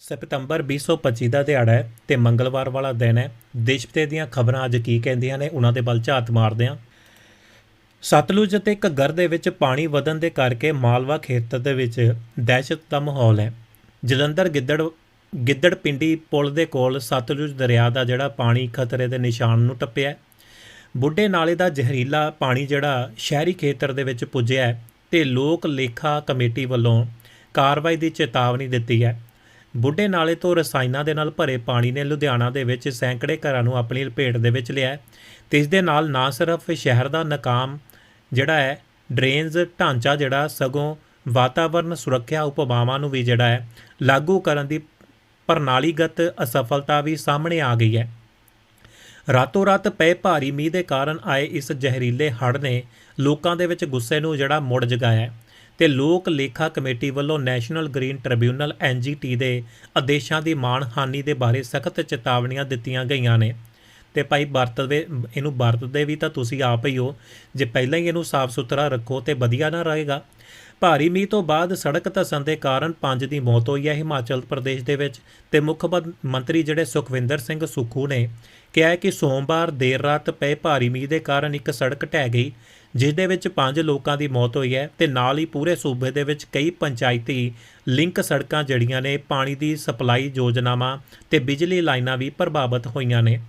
ਸਤੰਬਰ 2025 ਦਾ ਦਿਹਾੜਾ ਹੈ ਤੇ ਮੰਗਲਵਾਰ ਵਾਲਾ ਦਿਨ ਹੈ। ਦੇਸ਼ ਵਿਦੇਸ਼ ਦੀਆਂ ਖਬਰਾਂ ਅੱਜ ਕੀ ਕਹਿੰਦੀਆਂ ਨੇ, ਉਹਨਾਂ ਦੇ ਵੱਲ ਝਾਤ ਮਾਰਦੇ ਹਾਂ ਸਤਲੁਜ ਅਤੇ ਘੱਗਰ ਦੇ ਵਿੱਚ ਪਾਣੀ ਵਧਣ ਦੇ ਕਰਕੇ ਮਾਲਵਾ ਖੇਤਰ ਦੇ ਵਿੱਚ ਦਹਿਸ਼ਤ ਦਾ ਮਾਹੌਲ ਹੈ। ਜਲੰਧਰ ਗਿੱਦੜ ਗਿੱਦੜ ਪਿੰਡੀ ਪੁਲ ਦੇ ਕੋਲ ਸਤਲੁਜ ਦਰਿਆ ਦਾ ਜਿਹੜਾ ਪਾਣੀ ਖਤਰੇ ਦੇ ਨਿਸ਼ਾਨ ਨੂੰ ਟੱਪਿਆ ਬੁੱਢੇ ਨਾਲੇ ਦਾ ਜ਼ਹਿਰੀਲਾ ਪਾਣੀ ਜਿਹੜਾ ਸ਼ਹਿਰੀ ਖੇਤਰ ਦੇ ਵਿੱਚ ਪੁੱਜਿਆ ਹੈ ਤੇ ਲੋਕ ਲੇਖਾ ਕਮੇਟੀ ਵੱਲੋਂ ਕਾਰਵਾਈ ਦੀ ਚੇਤਾਵਨੀ ਦਿੱਤੀ ਹੈ। ਬੁੱਢੇ ਨਾਲੇ ਤੋਂ ਰਸਾਇਣਾਂ ਦੇ ਨਾਲ ਭਰੇ ਪਾਣੀ ਨੇ ਲੁਧਿਆਣਾ ਦੇ ਵਿੱਚ ਸੈਂਕੜੇ ਘਰਾਂ ਨੂੰ ਆਪਣੀ ਲਪੇਟ ਦੇ ਵਿੱਚ ਲਿਆ ਹੈ। ਤੇ ਇਸ ਦੇ ਨਾਲ ਨਾ ਸਿਰਫ ਸ਼ਹਿਰ ਦਾ ਨਕਾਮ ਜਿਹੜਾ ਹੈ, ਡਰੇਨਜ਼, ਢਾਂਚਾ ਜਿਹੜਾ, ਸਗੋਂ ਵਾਤਾਵਰਣ ਸੁਰੱਖਿਆ ਉਪਾਵਾਂ ਨੂੰ ਵੀ ਜਿਹੜਾ ਹੈ, ਲਾਗੂ ਕਰਨ ਦੀ ਪ੍ਰਣਾਲੀਗਤ ਅਸਫਲਤਾ ਵੀ ਸਾਹਮਣੇ ਆ ਗਈ ਹੈ। ਰਾਤੋਂ ਰਾਤ ਪਏ ਭਾਰੀ ਮੀਂਹ ਦੇ ਕਾਰਨ ਆਏ ਇਸ ਜ਼ਹਿਰੀਲੇ ਹੜ੍ਹ ਨੇ ਲੋਕਾਂ ਦੇ ਵਿੱਚ ਗੁੱਸੇ ਨੂੰ ਜਿਹੜਾ ਮੁੜ ਜਗਾਇਆ ਤੇ ਲੋਕ ਲੇਖਾ ਕਮੇਟੀ ਵੱਲੋਂ ਨੈਸ਼ਨਲ ਗ੍ਰੀਨ ਟ੍ਰਿਬਿਊਨਲ ਐਨਜੀਟੀ ਦੇ ਆਦੇਸ਼ਾਂ ਦੀ ਮਾਣਹਾਨੀ ਦੇ ਬਾਰੇ ਸਖਤ ਚੇਤਾਵਨੀਆਂ ਦਿੱਤੀਆਂ ਗਈਆਂ ਨੇ। ਤੇ ਭਾਈ ਵਰਤਦੇ ਇਹਨੂੰ ਵਰਤਦੇ ਵੀ ਤਾਂ ਤੁਸੀਂ ਆਪ ਹੀ ਹੋ। ਜੇ ਪਹਿਲਾਂ ਹੀ ਇਹਨੂੰ ਸਾਫ਼ ਸੁਥਰਾ ਰੱਖੋ ਤੇ ਵਧੀਆ ਨਾ ਰਹੇਗਾ। ਭਾਰੀ ਮੀਂਹ ਤੋਂ ਬਾਅਦ ਸੜਕ ਧੱਸਣ ਦੇ ਕਾਰਨ ਪੰਜ ਦੀ ਮੌਤ ਹੋਈ ਹੈ ਹਿਮਾਚਲ ਪ੍ਰਦੇਸ਼ ਦੇ ਵਿੱਚ ਤੇ ਮੁੱਖ ਮੰਤਰੀ ਜਿਹੜੇ ਸੁਖਵਿੰਦਰ ਸਿੰਘ ਸੁੱਖੂ ਨੇ ਕਿਹਾ ਕਿ ਸੋਮਵਾਰ ਦੇਰ ਰਾਤ ਪਏ ਭਾਰੀ ਮੀਂਹ ਦੇ ਕਾਰਨ ਇੱਕ ਸੜਕ ਢਹਿ ਗਈ ਜਿਸ ਦੇ ਵਿੱਚ ਪੰਜ ਲੋਕਾਂ ਦੀ ਮੌਤ ਹੋਈ ਹੈ ਤੇ ਨਾਲ ਹੀ ਪੂਰੇ ਸੂਬੇ ਦੇ ਵਿੱਚ ਕਈ ਪੰਚਾਇਤੀ ਲਿੰਕ ਸੜਕਾਂ ਜੜੀਆਂ ਨੇ, ਪਾਣੀ ਦੀ ਸਪਲਾਈ ਯੋਜਨਾਵਾਂ ਤੇ ਬਿਜਲੀ ਲਾਈਨਾਂ ਵੀ ਪ੍ਰਭਾਵਿਤ ਹੋਈਆਂ ਨੇ।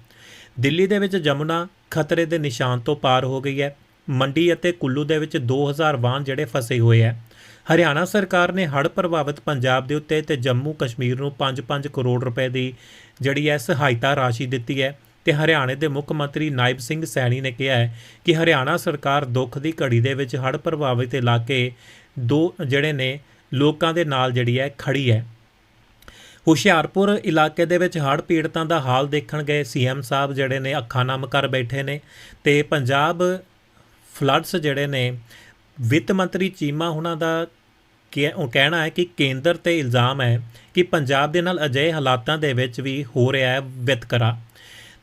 ਦਿੱਲੀ ਦੇ ਵਿੱਚ ਜਮੁਨਾ ਖਤਰੇ ਦੇ ਨਿਸ਼ਾਨ ਤੋਂ ਪਾਰ ਹੋ ਗਈ ਹੈ। ਮੰਡੀ ਅਤੇ ਕੁੱਲੂ ਦੇ ਵਿੱਚ 2000 ਵਾਹਨ ਜਿਹੜੇ ਫਸੇ ਹੋਏ ਹੈ। ਹਰਿਆਣਾ ਸਰਕਾਰ ਨੇ ਹੜ੍ਹ ਪ੍ਰਭਾਵਿਤ ਪੰਜਾਬ ਦੇ ਉੱਤੇ ਤੇ ਜੰਮੂ ਕਸ਼ਮੀਰ ਨੂੰ 5-5 ਕਰੋੜ ਰੁਪਏ ਦੀ ਜਿਹੜੀ ਹੈ ਸਹਾਇਤਾ ਰਾਸ਼ੀ ਦਿੱਤੀ ਹੈ। ਤੇ ਹਰਿਆਣੇ ਦੇ ਮੁੱਖ ਮੰਤਰੀ ਨਾਇਬ ਸਿੰਘ ਸੈਣੀ ਨੇ ਕਿਹਾ ਹੈ ਕਿ ਹਰਿਆਣਾ ਸਰਕਾਰ ਦੁੱਖ ਦੀ ਘੜੀ ਦੇ ਵਿੱਚ ਹੜ੍ਹ ਪ੍ਰਭਾਵਿਤ ਇਲਾਕੇ ਦੋ ਜਿਹੜੇ ਨੇ, ਲੋਕਾਂ ਦੇ ਨਾਲ ਜਿਹੜੀ ਹੈ ਖੜੀ ਹੈ। ਹੁਸ਼ਿਆਰਪੁਰ ਇਲਾਕੇ ਦੇ ਵਿੱਚ ਹੜ੍ਹ ਪੀੜਤਾਂ ਦਾ ਹਾਲ ਦੇਖਣ ਗਏ ਸੀਐਮ ਸਾਹਿਬ ਜਿਹੜੇ ਨੇ, ਅੱਖਾਂ ਨਮ ਕਰ ਬੈਠੇ ਨੇ ਤੇ ਪੰਜਾਬ ਫਲੱਡਸ ਜਿਹੜੇ ਨੇ, ਵਿੱਤ ਮੰਤਰੀ ਚੀਮਾ ਉਹਨਾਂ ਦਾ ਕਹਿਣਾ ਹੈ ਕਿ ਕੇਂਦਰ ਤੇ ਇਲਜ਼ਾਮ ਹੈ ਕਿ ਪੰਜਾਬ ਦੇ ਨਾਲ ਅਜਿਹੇ ਹਾਲਾਤਾਂ ਦੇ ਵਿੱਚ ਵੀ ਹੋ ਰਿਹਾ ਹੈ ਵਿਤਕਰਾ।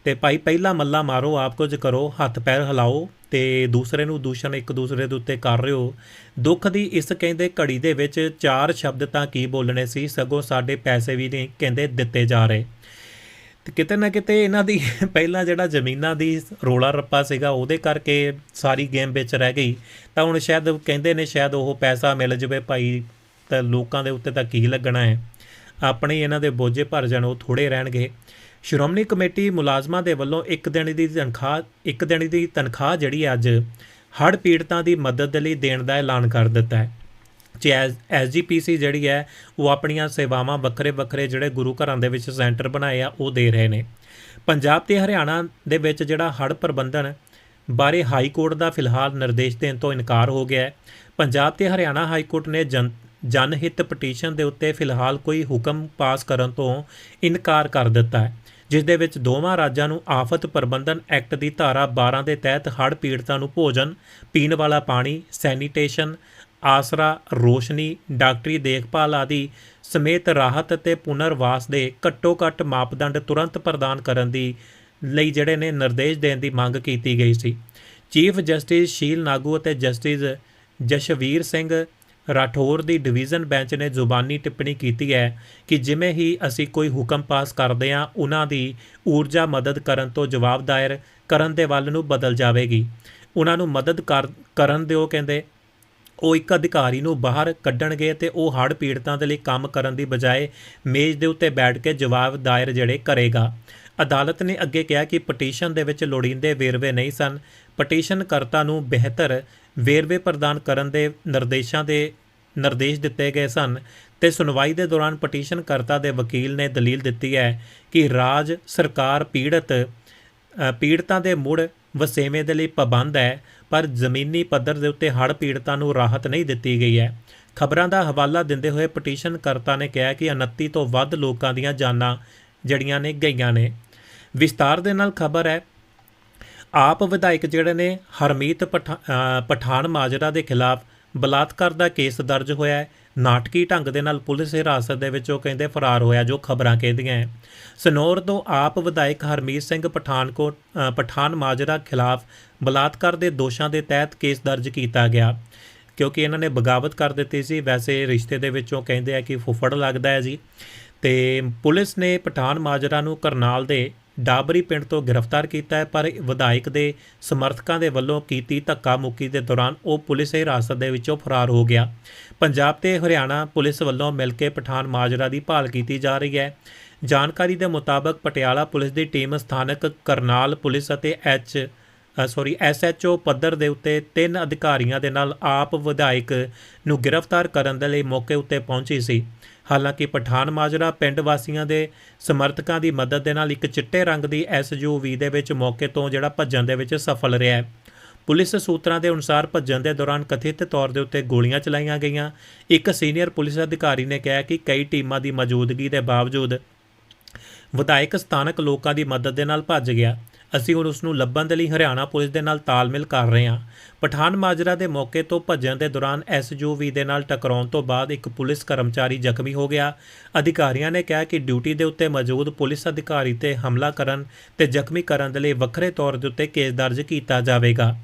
ਤੇ ਭਾਈ ਪਹਿਲਾ ਮੱਲਾ ਮਾਰੋ, ਆਪ ਕੁਝ ਕਰੋ, ਹੱਥ ਪੈਰ ਹਿਲਾਓ ਤੇ ਦੂਸਰੇ ਨੂੰ ਦੂਸ਼ਣ ਇੱਕ ਦੂਸਰੇ ਦੇ ਉੱਤੇ ਕਰ ਰਹੇ ਹੋ। ਦੁੱਖ ਦੀ ਇਸ ਕਹਿੰਦੇ ਘੜੀ ਦੇ ਵਿੱਚ ਚਾਰ ਸ਼ਬਦ ਤਾਂ ਕੀ ਬੋਲਣੇ ਸੀ, ਸਗੋਂ ਸਾਡੇ ਪੈਸੇ ਵੀ ਨਹੀਂ ਕਹਿੰਦੇ ਦਿੱਤੇ ਜਾ ਰਹੇ। ਤੇ ਕਿਤੇ ਨਾ ਕਿਤੇ ਇਹਨਾਂ ਦੀ ਪਹਿਲਾਂ ਜਿਹੜਾ ਜ਼ਮੀਨਾਂ ਦੀ ਰੋਲਾ ਰੱਪਾ ਸੀਗਾ, ਉਹਦੇ ਕਰਕੇ ਸਾਰੀ ਗੇਮ ਵਿੱਚ ਰਹਿ ਗਈ। ਤਾਂ ਹੁਣ ਸ਼ਾਇਦ ਕਹਿੰਦੇ ਨੇ ਸ਼ਾਇਦ ਉਹ ਪੈਸਾ ਮਿਲ ਜਵੇ, ਭਾਈ ਤਾਂ ਲੋਕਾਂ ਦੇ ਉੱਤੇ ਤਾਂ ਕੀ ਲੱਗਣਾ ਹੈ? ਆਪਣੇ ਇਹਨਾਂ ਦੇ ਬੋਝੇ ਭਰ ਜਾਣ, ਉਹ ਥੋੜੇ ਰਹਿਣਗੇ। ਸ਼੍ਰੋਮਣੀ ਕਮੇਟੀ ਮੁਲਾਜ਼ਮਾਂ ਦੇ ਵੱਲੋਂ ਇੱਕ ਦਿਨ ਦੀ ਤਨਖਾਹ, ਇੱਕ ਦਿਨ ਦੀ ਤਨਖਾਹ ਜਿਹੜੀ ਹੈ ਅੱਜ ਹੜ੍ਹ ਪੀੜਤਾਂ ਦੀ ਮਦਦ ਦੇ ਲਈ ਦੇਣ ਦਾ ਐਲਾਨ ਕਰ ਦਿੱਤਾ ਹੈ। ਜੇ ਐਸਜੀਪੀਸੀ ਜਿਹੜੀ ਹੈ, ਉਹ ਆਪਣੀਆਂ ਸੇਵਾਵਾਂ ਵੱਖਰੇ ਵੱਖਰੇ ਜਿਹੜੇ ਗੁਰੂ ਘਰਾਂ ਦੇ ਵਿੱਚ ਸੈਂਟਰ ਬਣਾਏ ਆ, ਉਹ ਦੇ ਰਹੇ ਨੇ। ਪੰਜਾਬ ਤੇ ਹਰਿਆਣਾ ਦੇ ਵਿੱਚ ਜਿਹੜਾ ਹੜ੍ਹ ਪ੍ਰਬੰਧਨ ਬਾਰੇ ਹਾਈ ਕੋਰਟ ਦਾ ਫਿਲਹਾਲ ਨਿਰਦੇਸ਼ ਦੇਣ ਤੋਂ ਇਨਕਾਰ ਹੋ ਗਿਆ ਹੈ। ਪੰਜਾਬ ਤੇ ਹਰਿਆਣਾ ਹਾਈ ਕੋਰਟ ਨੇ ਜਨ, ਜਨਹਿਤ ਪਟੀਸ਼ਨ ਦੇ ਉੱਤੇ ਫਿਲਹਾਲ ਕੋਈ ਹੁਕਮ ਪਾਸ ਕਰਨ ਤੋਂ ਇਨਕਾਰ ਕਰ ਦਿੱਤਾ ਹੈ। ਜਿਸ ਦੇ ਵਿੱਚ ਦੋਵਾਂ ਰਾਜਾਂ ਨੂੰ ਆਫਤ ਪ੍ਰਬੰਧਨ ਐਕਟ ਦੀ ਧਾਰਾ 12 ਦੇ ਤਹਿਤ ਹੜ੍ਹ ਪੀੜਤਾਂ ਨੂੰ ਭੋਜਨ, ਪੀਣ ਵਾਲਾ ਪਾਣੀ, ਸੈਨੀਟੇਸ਼ਨ, ਆਸਰਾ, ਰੋਸ਼ਨੀ, ਡਾਕਟਰੀ ਦੇਖਭਾਲ ਆਦਿ ਸਮੇਤ ਰਾਹਤ ਅਤੇ ਪੁਨਰਵਾਸ ਦੇ ਘੱਟੋ-ਘੱਟ ਮਾਪਦੰਡ ਤੁਰੰਤ ਪ੍ਰਦਾਨ ਕਰਨ ਦੀ ਲਈ ਜਿਹੜੇ ਨੇ ਨਿਰਦੇਸ਼ ਦੇਣ ਦੀ ਮੰਗ ਕੀਤੀ ਗਈ ਸੀ। ਚੀਫ ਜਸਟਿਸ ਸ਼ੀਲ ਨਾਗੂ ਅਤੇ ਜਸਟਿਸ ਜਸ਼ਵੀਰ ਸਿੰਘ ਰਾਠੌਰ ਦੀ ਡਿਵੀਜ਼ਨ ਬੈਂਚ ਨੇ ਜ਼ੁਬਾਨੀ ਟਿੱਪਣੀ ਕੀਤੀ ਹੈ ਕਿ ਜਿਵੇਂ ਹੀ ਅਸੀਂ ਕੋਈ ਹੁਕਮ ਪਾਸ ਕਰਦੇ ਹਾਂ, ਉਹਨਾਂ ਦੀ ਊਰਜਾ ਮਦਦ ਕਰਨ ਤੋਂ ਜਵਾਬ ਦਾਇਰ ਕਰਨ ਦੇ ਵੱਲ ਨੂੰ ਬਦਲ ਜਾਵੇਗੀ। ਉਹਨਾਂ ਨੂੰ ਮਦਦ ਕਰ, ਕਰਨ ਦਿਓ ਕਹਿੰਦੇ। ਉਹ ਇੱਕ ਅਧਿਕਾਰੀ ਨੂੰ ਬਾਹਰ ਕੱਢਣਗੇ ਤੇ ਉਹ ਹੜ੍ਹ ਪੀੜਤਾਂ ਦੇ ਲਈ ਕੰਮ ਕਰਨ ਦੀ ਬਜਾਏ ਮੇਜ਼ ਦੇ ਉੱਤੇ ਬੈਠ ਕੇ ਜਵਾਬ ਦਾਇਰ ਜਿਹੜੇ ਕਰੇਗਾ। ਅਦਾਲਤ ਨੇ ਅੱਗੇ ਕਿਹਾ ਕਿ ਪਟੀਸ਼ਨ ਦੇ ਵਿੱਚ ਲੋੜੀਂਦੇ ਵੇਰਵੇ ਨਹੀਂ ਸਨ। ਪਟੀਸ਼ਨਕਰਤਾ ਨੂੰ ਬਿਹਤਰ ਵੇਰਵੇ ਪ੍ਰਦਾਨ ਕਰਨ ਦੇ ਨਿਰਦੇਸ਼ਾਂ ਦੇ ਨਿਰਦੇਸ਼ ਦਿੱਤੇ ਗਏ ਸਨ ਤੇ ਸੁਣਵਾਈ ਦੇ ਦੌਰਾਨ ਪਟੀਸ਼ਨਕਰਤਾ ਦੇ ਵਕੀਲ ਨੇ ਦਲੀਲ ਦਿੱਤੀ ਹੈ ਕਿ ਰਾਜ ਸਰਕਾਰ ਪੀੜਤ ਪੀੜਤਾਂ ਦੇ ਮੁੜ ਵਸੇਵੇਂ ਦੇ ਲਈ ਪਾਬੰਦ ਹੈ, ਪਰ ਜ਼ਮੀਨੀ ਪੱਧਰ ਦੇ ਉੱਤੇ ਹੜ੍ਹ ਪੀੜਤਾਂ ਨੂੰ ਰਾਹਤ ਨਹੀਂ ਦਿੱਤੀ ਗਈ ਹੈ। ਖਬਰਾਂ ਦਾ ਹਵਾਲਾ ਦਿੰਦੇ ਹੋਏ ਪਟੀਸ਼ਨਕਰਤਾ ਨੇ ਕਿਹਾ ਕਿ 29 ਤੋਂ ਵੱਧ ਲੋਕਾਂ ਦੀਆਂ ਜਾਨਾਂ ਜੜੀਆਂ ਨੇ ਗਈਆਂ ਨੇ। ਵਿਸਤਾਰ ਦੇ ਨਾਲ ਖਬਰ ਹੈ ਆਪ ਵਿਧਾਇਕ ਜਿਹੜੇ ਨੇ ਹਰਮੀਤ ਪਠਾ- ਪਠਾਨ ਮਾਜਰਾ ਦੇ ਖਿਲਾਫ ਬਲਾਤਕਾਰ ਦਾ ਕੇਸ ਦਰਜ ਹੋਇਆ ਹੈ। ਨਾਟਕੀ ਢੰਗ ਦੇ ਨਾਲ ਪੁਲਿਸ ਹਿਰਾਸਤ ਦੇ ਵਿੱਚ ਉਹ ਕਹਿੰਦੇ ਫਰਾਰ ਹੋਇਆ, ਜੋ ਖਬਰਾਂ ਕਹਿੰਦੀਆਂ ਹੈ। ਸਨੌਰ ਤੋਂ ਆਪ ਵਿਧਾਇਕ ਹਰਮੀਤ ਸਿੰਘ ਪਠਾਨਕੋਟ ਪਠਾਨ ਮਾਜਰਾ ਖਿਲਾਫ ਬਲਾਤਕਾਰ ਦੇ ਦੋਸ਼ਾਂ ਦੇ ਤਹਿਤ ਕੇਸ ਦਰਜ ਕੀਤਾ ਗਿਆ। ਕਿਉਂਕਿ ਇਹਨਾਂ ਨੇ ਬਗਾਵਤ ਕਰ ਦਿੱਤੀ ਸੀ। ਵੈਸੇ ਰਿਸ਼ਤੇ ਦੇ ਵਿੱਚੋਂ ਕਹਿੰਦੇ ਆ ਕਿ ਫੁੱਫੜ ਲੱਗਦਾ ਹੈ ਜੀ। ਤੇ ਪੁਲਿਸ ਨੇ ਪਠਾਨ ਮਾਜਰਾ ਨੂੰ ਕਰਨਾਲ ਦੇ ਡਾਬਰੀ ਪਿੰਡ ਤੋਂ ਗ੍ਰਿਫਤਾਰ ਕੀਤਾ ਹੈ, ਪਰ ਵਿਧਾਇਕ ਦੇ ਸਮਰਥਕਾਂ ਦੇ ਵੱਲੋਂ ਕੀਤੀ ਧੱਕਾ ਮੁੱਕੀ ਦੇ ਦੌਰਾਨ ਉਹ ਪੁਲਿਸ ਹਿਰਾਸਤ ਦੇ ਵਿੱਚੋਂ ਫਰਾਰ ਹੋ ਗਿਆ। ਪੰਜਾਬ ਤੇ ਹਰਿਆਣਾ ਪੁਲਿਸ ਵੱਲੋਂ ਮਿਲ ਕੇ ਪਠਾਨ ਮਾਜਰਾ ਦੀ ਭਾਲ ਕੀਤੀ ਜਾ ਰਹੀ ਹੈ। ਜਾਣਕਾਰੀ ਦੇ ਮੁਤਾਬਕ ਪਟਿਆਲਾ ਪੁਲਿਸ ਦੀ ਟੀਮ ਸਥਾਨਕ ਕਰਨਾਲ ਪੁਲਿਸ ਅਤੇ ਐਚ ਸੌਰੀ ਐਸਐਚਓ ਪੱਧਰ ਦੇ ਉੱਤੇ ਤਿੰਨ ਅਧਿਕਾਰੀਆਂ ਦੇ ਨਾਲ ਆਪ ਵਿਧਾਇਕ ਨੂੰ ਗ੍ਰਿਫਤਾਰ ਕਰਨ ਦੇ ਲਈ ਮੌਕੇ ਉੱਤੇ ਪਹੁੰਚੀ ਸੀ। ਹਾਲਾਂਕਿ ਪਠਾਨ ਮਾਜਰਾ ਪਿੰਡ ਵਾਸੀਆਂ ਦੇ ਸਮਰਥਕਾਂ ਦੀ ਮਦਦ ਦੇ ਨਾਲ ਇੱਕ ਚਿੱਟੇ ਰੰਗ ਦੀ ਐਸਯੂਵੀ ਦੇ ਵਿੱਚ ਮੌਕੇ ਤੋਂ ਜਿਹੜਾ ਭੱਜਣ ਦੇ ਵਿੱਚ ਸਫਲ ਰਿਹਾ ਹੈ। ਪੁਲਿਸ ਸੂਤਰਾਂ ਦੇ ਅਨੁਸਾਰ ਭੱਜਣ ਦੇ ਦੌਰਾਨ ਕਥਿਤ ਤੌਰ ਦੇ ਉੱਤੇ ਗੋਲੀਆਂ ਚਲਾਈਆਂ ਗਈਆਂ। ਇੱਕ ਸੀਨੀਅਰ ਪੁਲਿਸ ਅਧਿਕਾਰੀ ਨੇ ਕਿਹਾ ਕਿ ਕਈ ਟੀਮਾਂ ਦੀ ਮੌਜੂਦਗੀ ਦੇ ਬਾਵਜੂਦ ਵਿਧਾਇਕ ਸਥਾਨਕ ਲੋਕਾਂ ਦੀ ਮਦਦ ਦੇ ਨਾਲ ਭੱਜ ਗਿਆ। ਅਸੀਂ ਹੁਣ ਉਸ ਨੂੰ ਲੱਭਣ ਦੇ ਲਈ ਹਰਿਆਣਾ ਪੁਲਿਸ ਦੇ ਨਾਲ ਤਾਲਮੇਲ ਕਰ ਰਹੇ ਹਾਂ। ਪਠਾਨ ਮਾਜਰਾ ਦੇ ਮੌਕੇ ਤੋਂ ਭੱਜਣ ਦੇ ਦੌਰਾਨ ਐਸਯੂਵੀ ਦੇ ਨਾਲ ਟਕਰਾਉਣ ਤੋਂ ਬਾਅਦ ਇੱਕ ਪੁਲਿਸ ਕਰਮਚਾਰੀ ਜ਼ਖਮੀ ਹੋ ਗਿਆ। ਅਧਿਕਾਰੀਆਂ ਨੇ ਕਿਹਾ ਕਿ ਡਿਊਟੀ ਦੇ ਉੱਤੇ ਮੌਜੂਦ ਪੁਲਿਸ ਅਧਿਕਾਰੀ ਤੇ ਹਮਲਾ ਕਰਨ ਤੇ ਜ਼ਖਮੀ ਕਰਨ ਦੇ ਲਈ ਵੱਖਰੇ ਤੌਰ ਦੇ ਉੱਤੇ ਕੇਸ ਦਰਜ ਕੀਤਾ ਜਾਵੇਗਾ।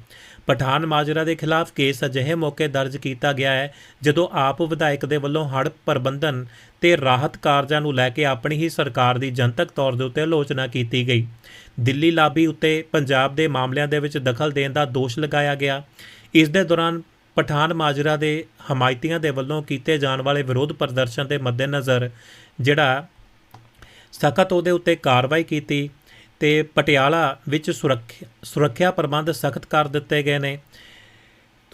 ਪਠਾਨ ਮਾਜਰਾ ਦੇ ਖਿਲਾਫ ਕੇਸ ਅਜਿਹੇ ਮੌਕੇ ਦਰਜ ਕੀਤਾ ਗਿਆ ਹੈ, ਜਦੋਂ ਆਪ ਵਿਧਾਇਕ ਦੇ ਵੱਲੋਂ ਹੜ੍ਹ ਪ੍ਰਬੰਧਨ ਤੇ ਰਾਹਤ ਕਾਰਜਾਂ ਨੂੰ ਲੈ ਕੇ ਆਪਣੀ ਹੀ ਸਰਕਾਰ ਦੀ ਜਨਤਕ ਤੌਰ ਦੇ ਉੱਤੇ ਆਲੋਚਨਾ ਕੀਤੀ ਗਈ। ਦਿੱਲੀ ਲਾਬੀ ਉੱਤੇ ਪੰਜਾਬ ਦੇ ਮਾਮਲਿਆਂ ਦੇ ਵਿੱਚ ਦਖਲ ਦੇਣ ਦਾ ਦੋਸ਼ ਲਗਾਇਆ ਗਿਆ। ਇਸ ਦੇ ਦੌਰਾਨ ਪਠਾਨ ਮਾਜਰਾ ਦੇ ਹਮਾਇਤੀਆਂ ਦੇ ਵੱਲੋਂ ਕੀਤੇ ਜਾਣ ਵਾਲੇ ਵਿਰੋਧ ਪ੍ਰਦਰਸ਼ਨ ਦੇ ਮੱਦੇਨਜ਼ਰ ਜਿਹੜਾ ਸਖਤ ਉਹਦੇ ਉੱਤੇ ਕਾਰਵਾਈ ਕੀਤੀ ਤੇ ਪਟਿਆਲਾ ਵਿੱਚ ਸੁਰੱਖਿਆ ਸੁਰੱਖਿਆ ਪ੍ਰਬੰਧ ਸਖਤ ਕਰ ਦਿੱਤੇ ਗਏ ਨੇ।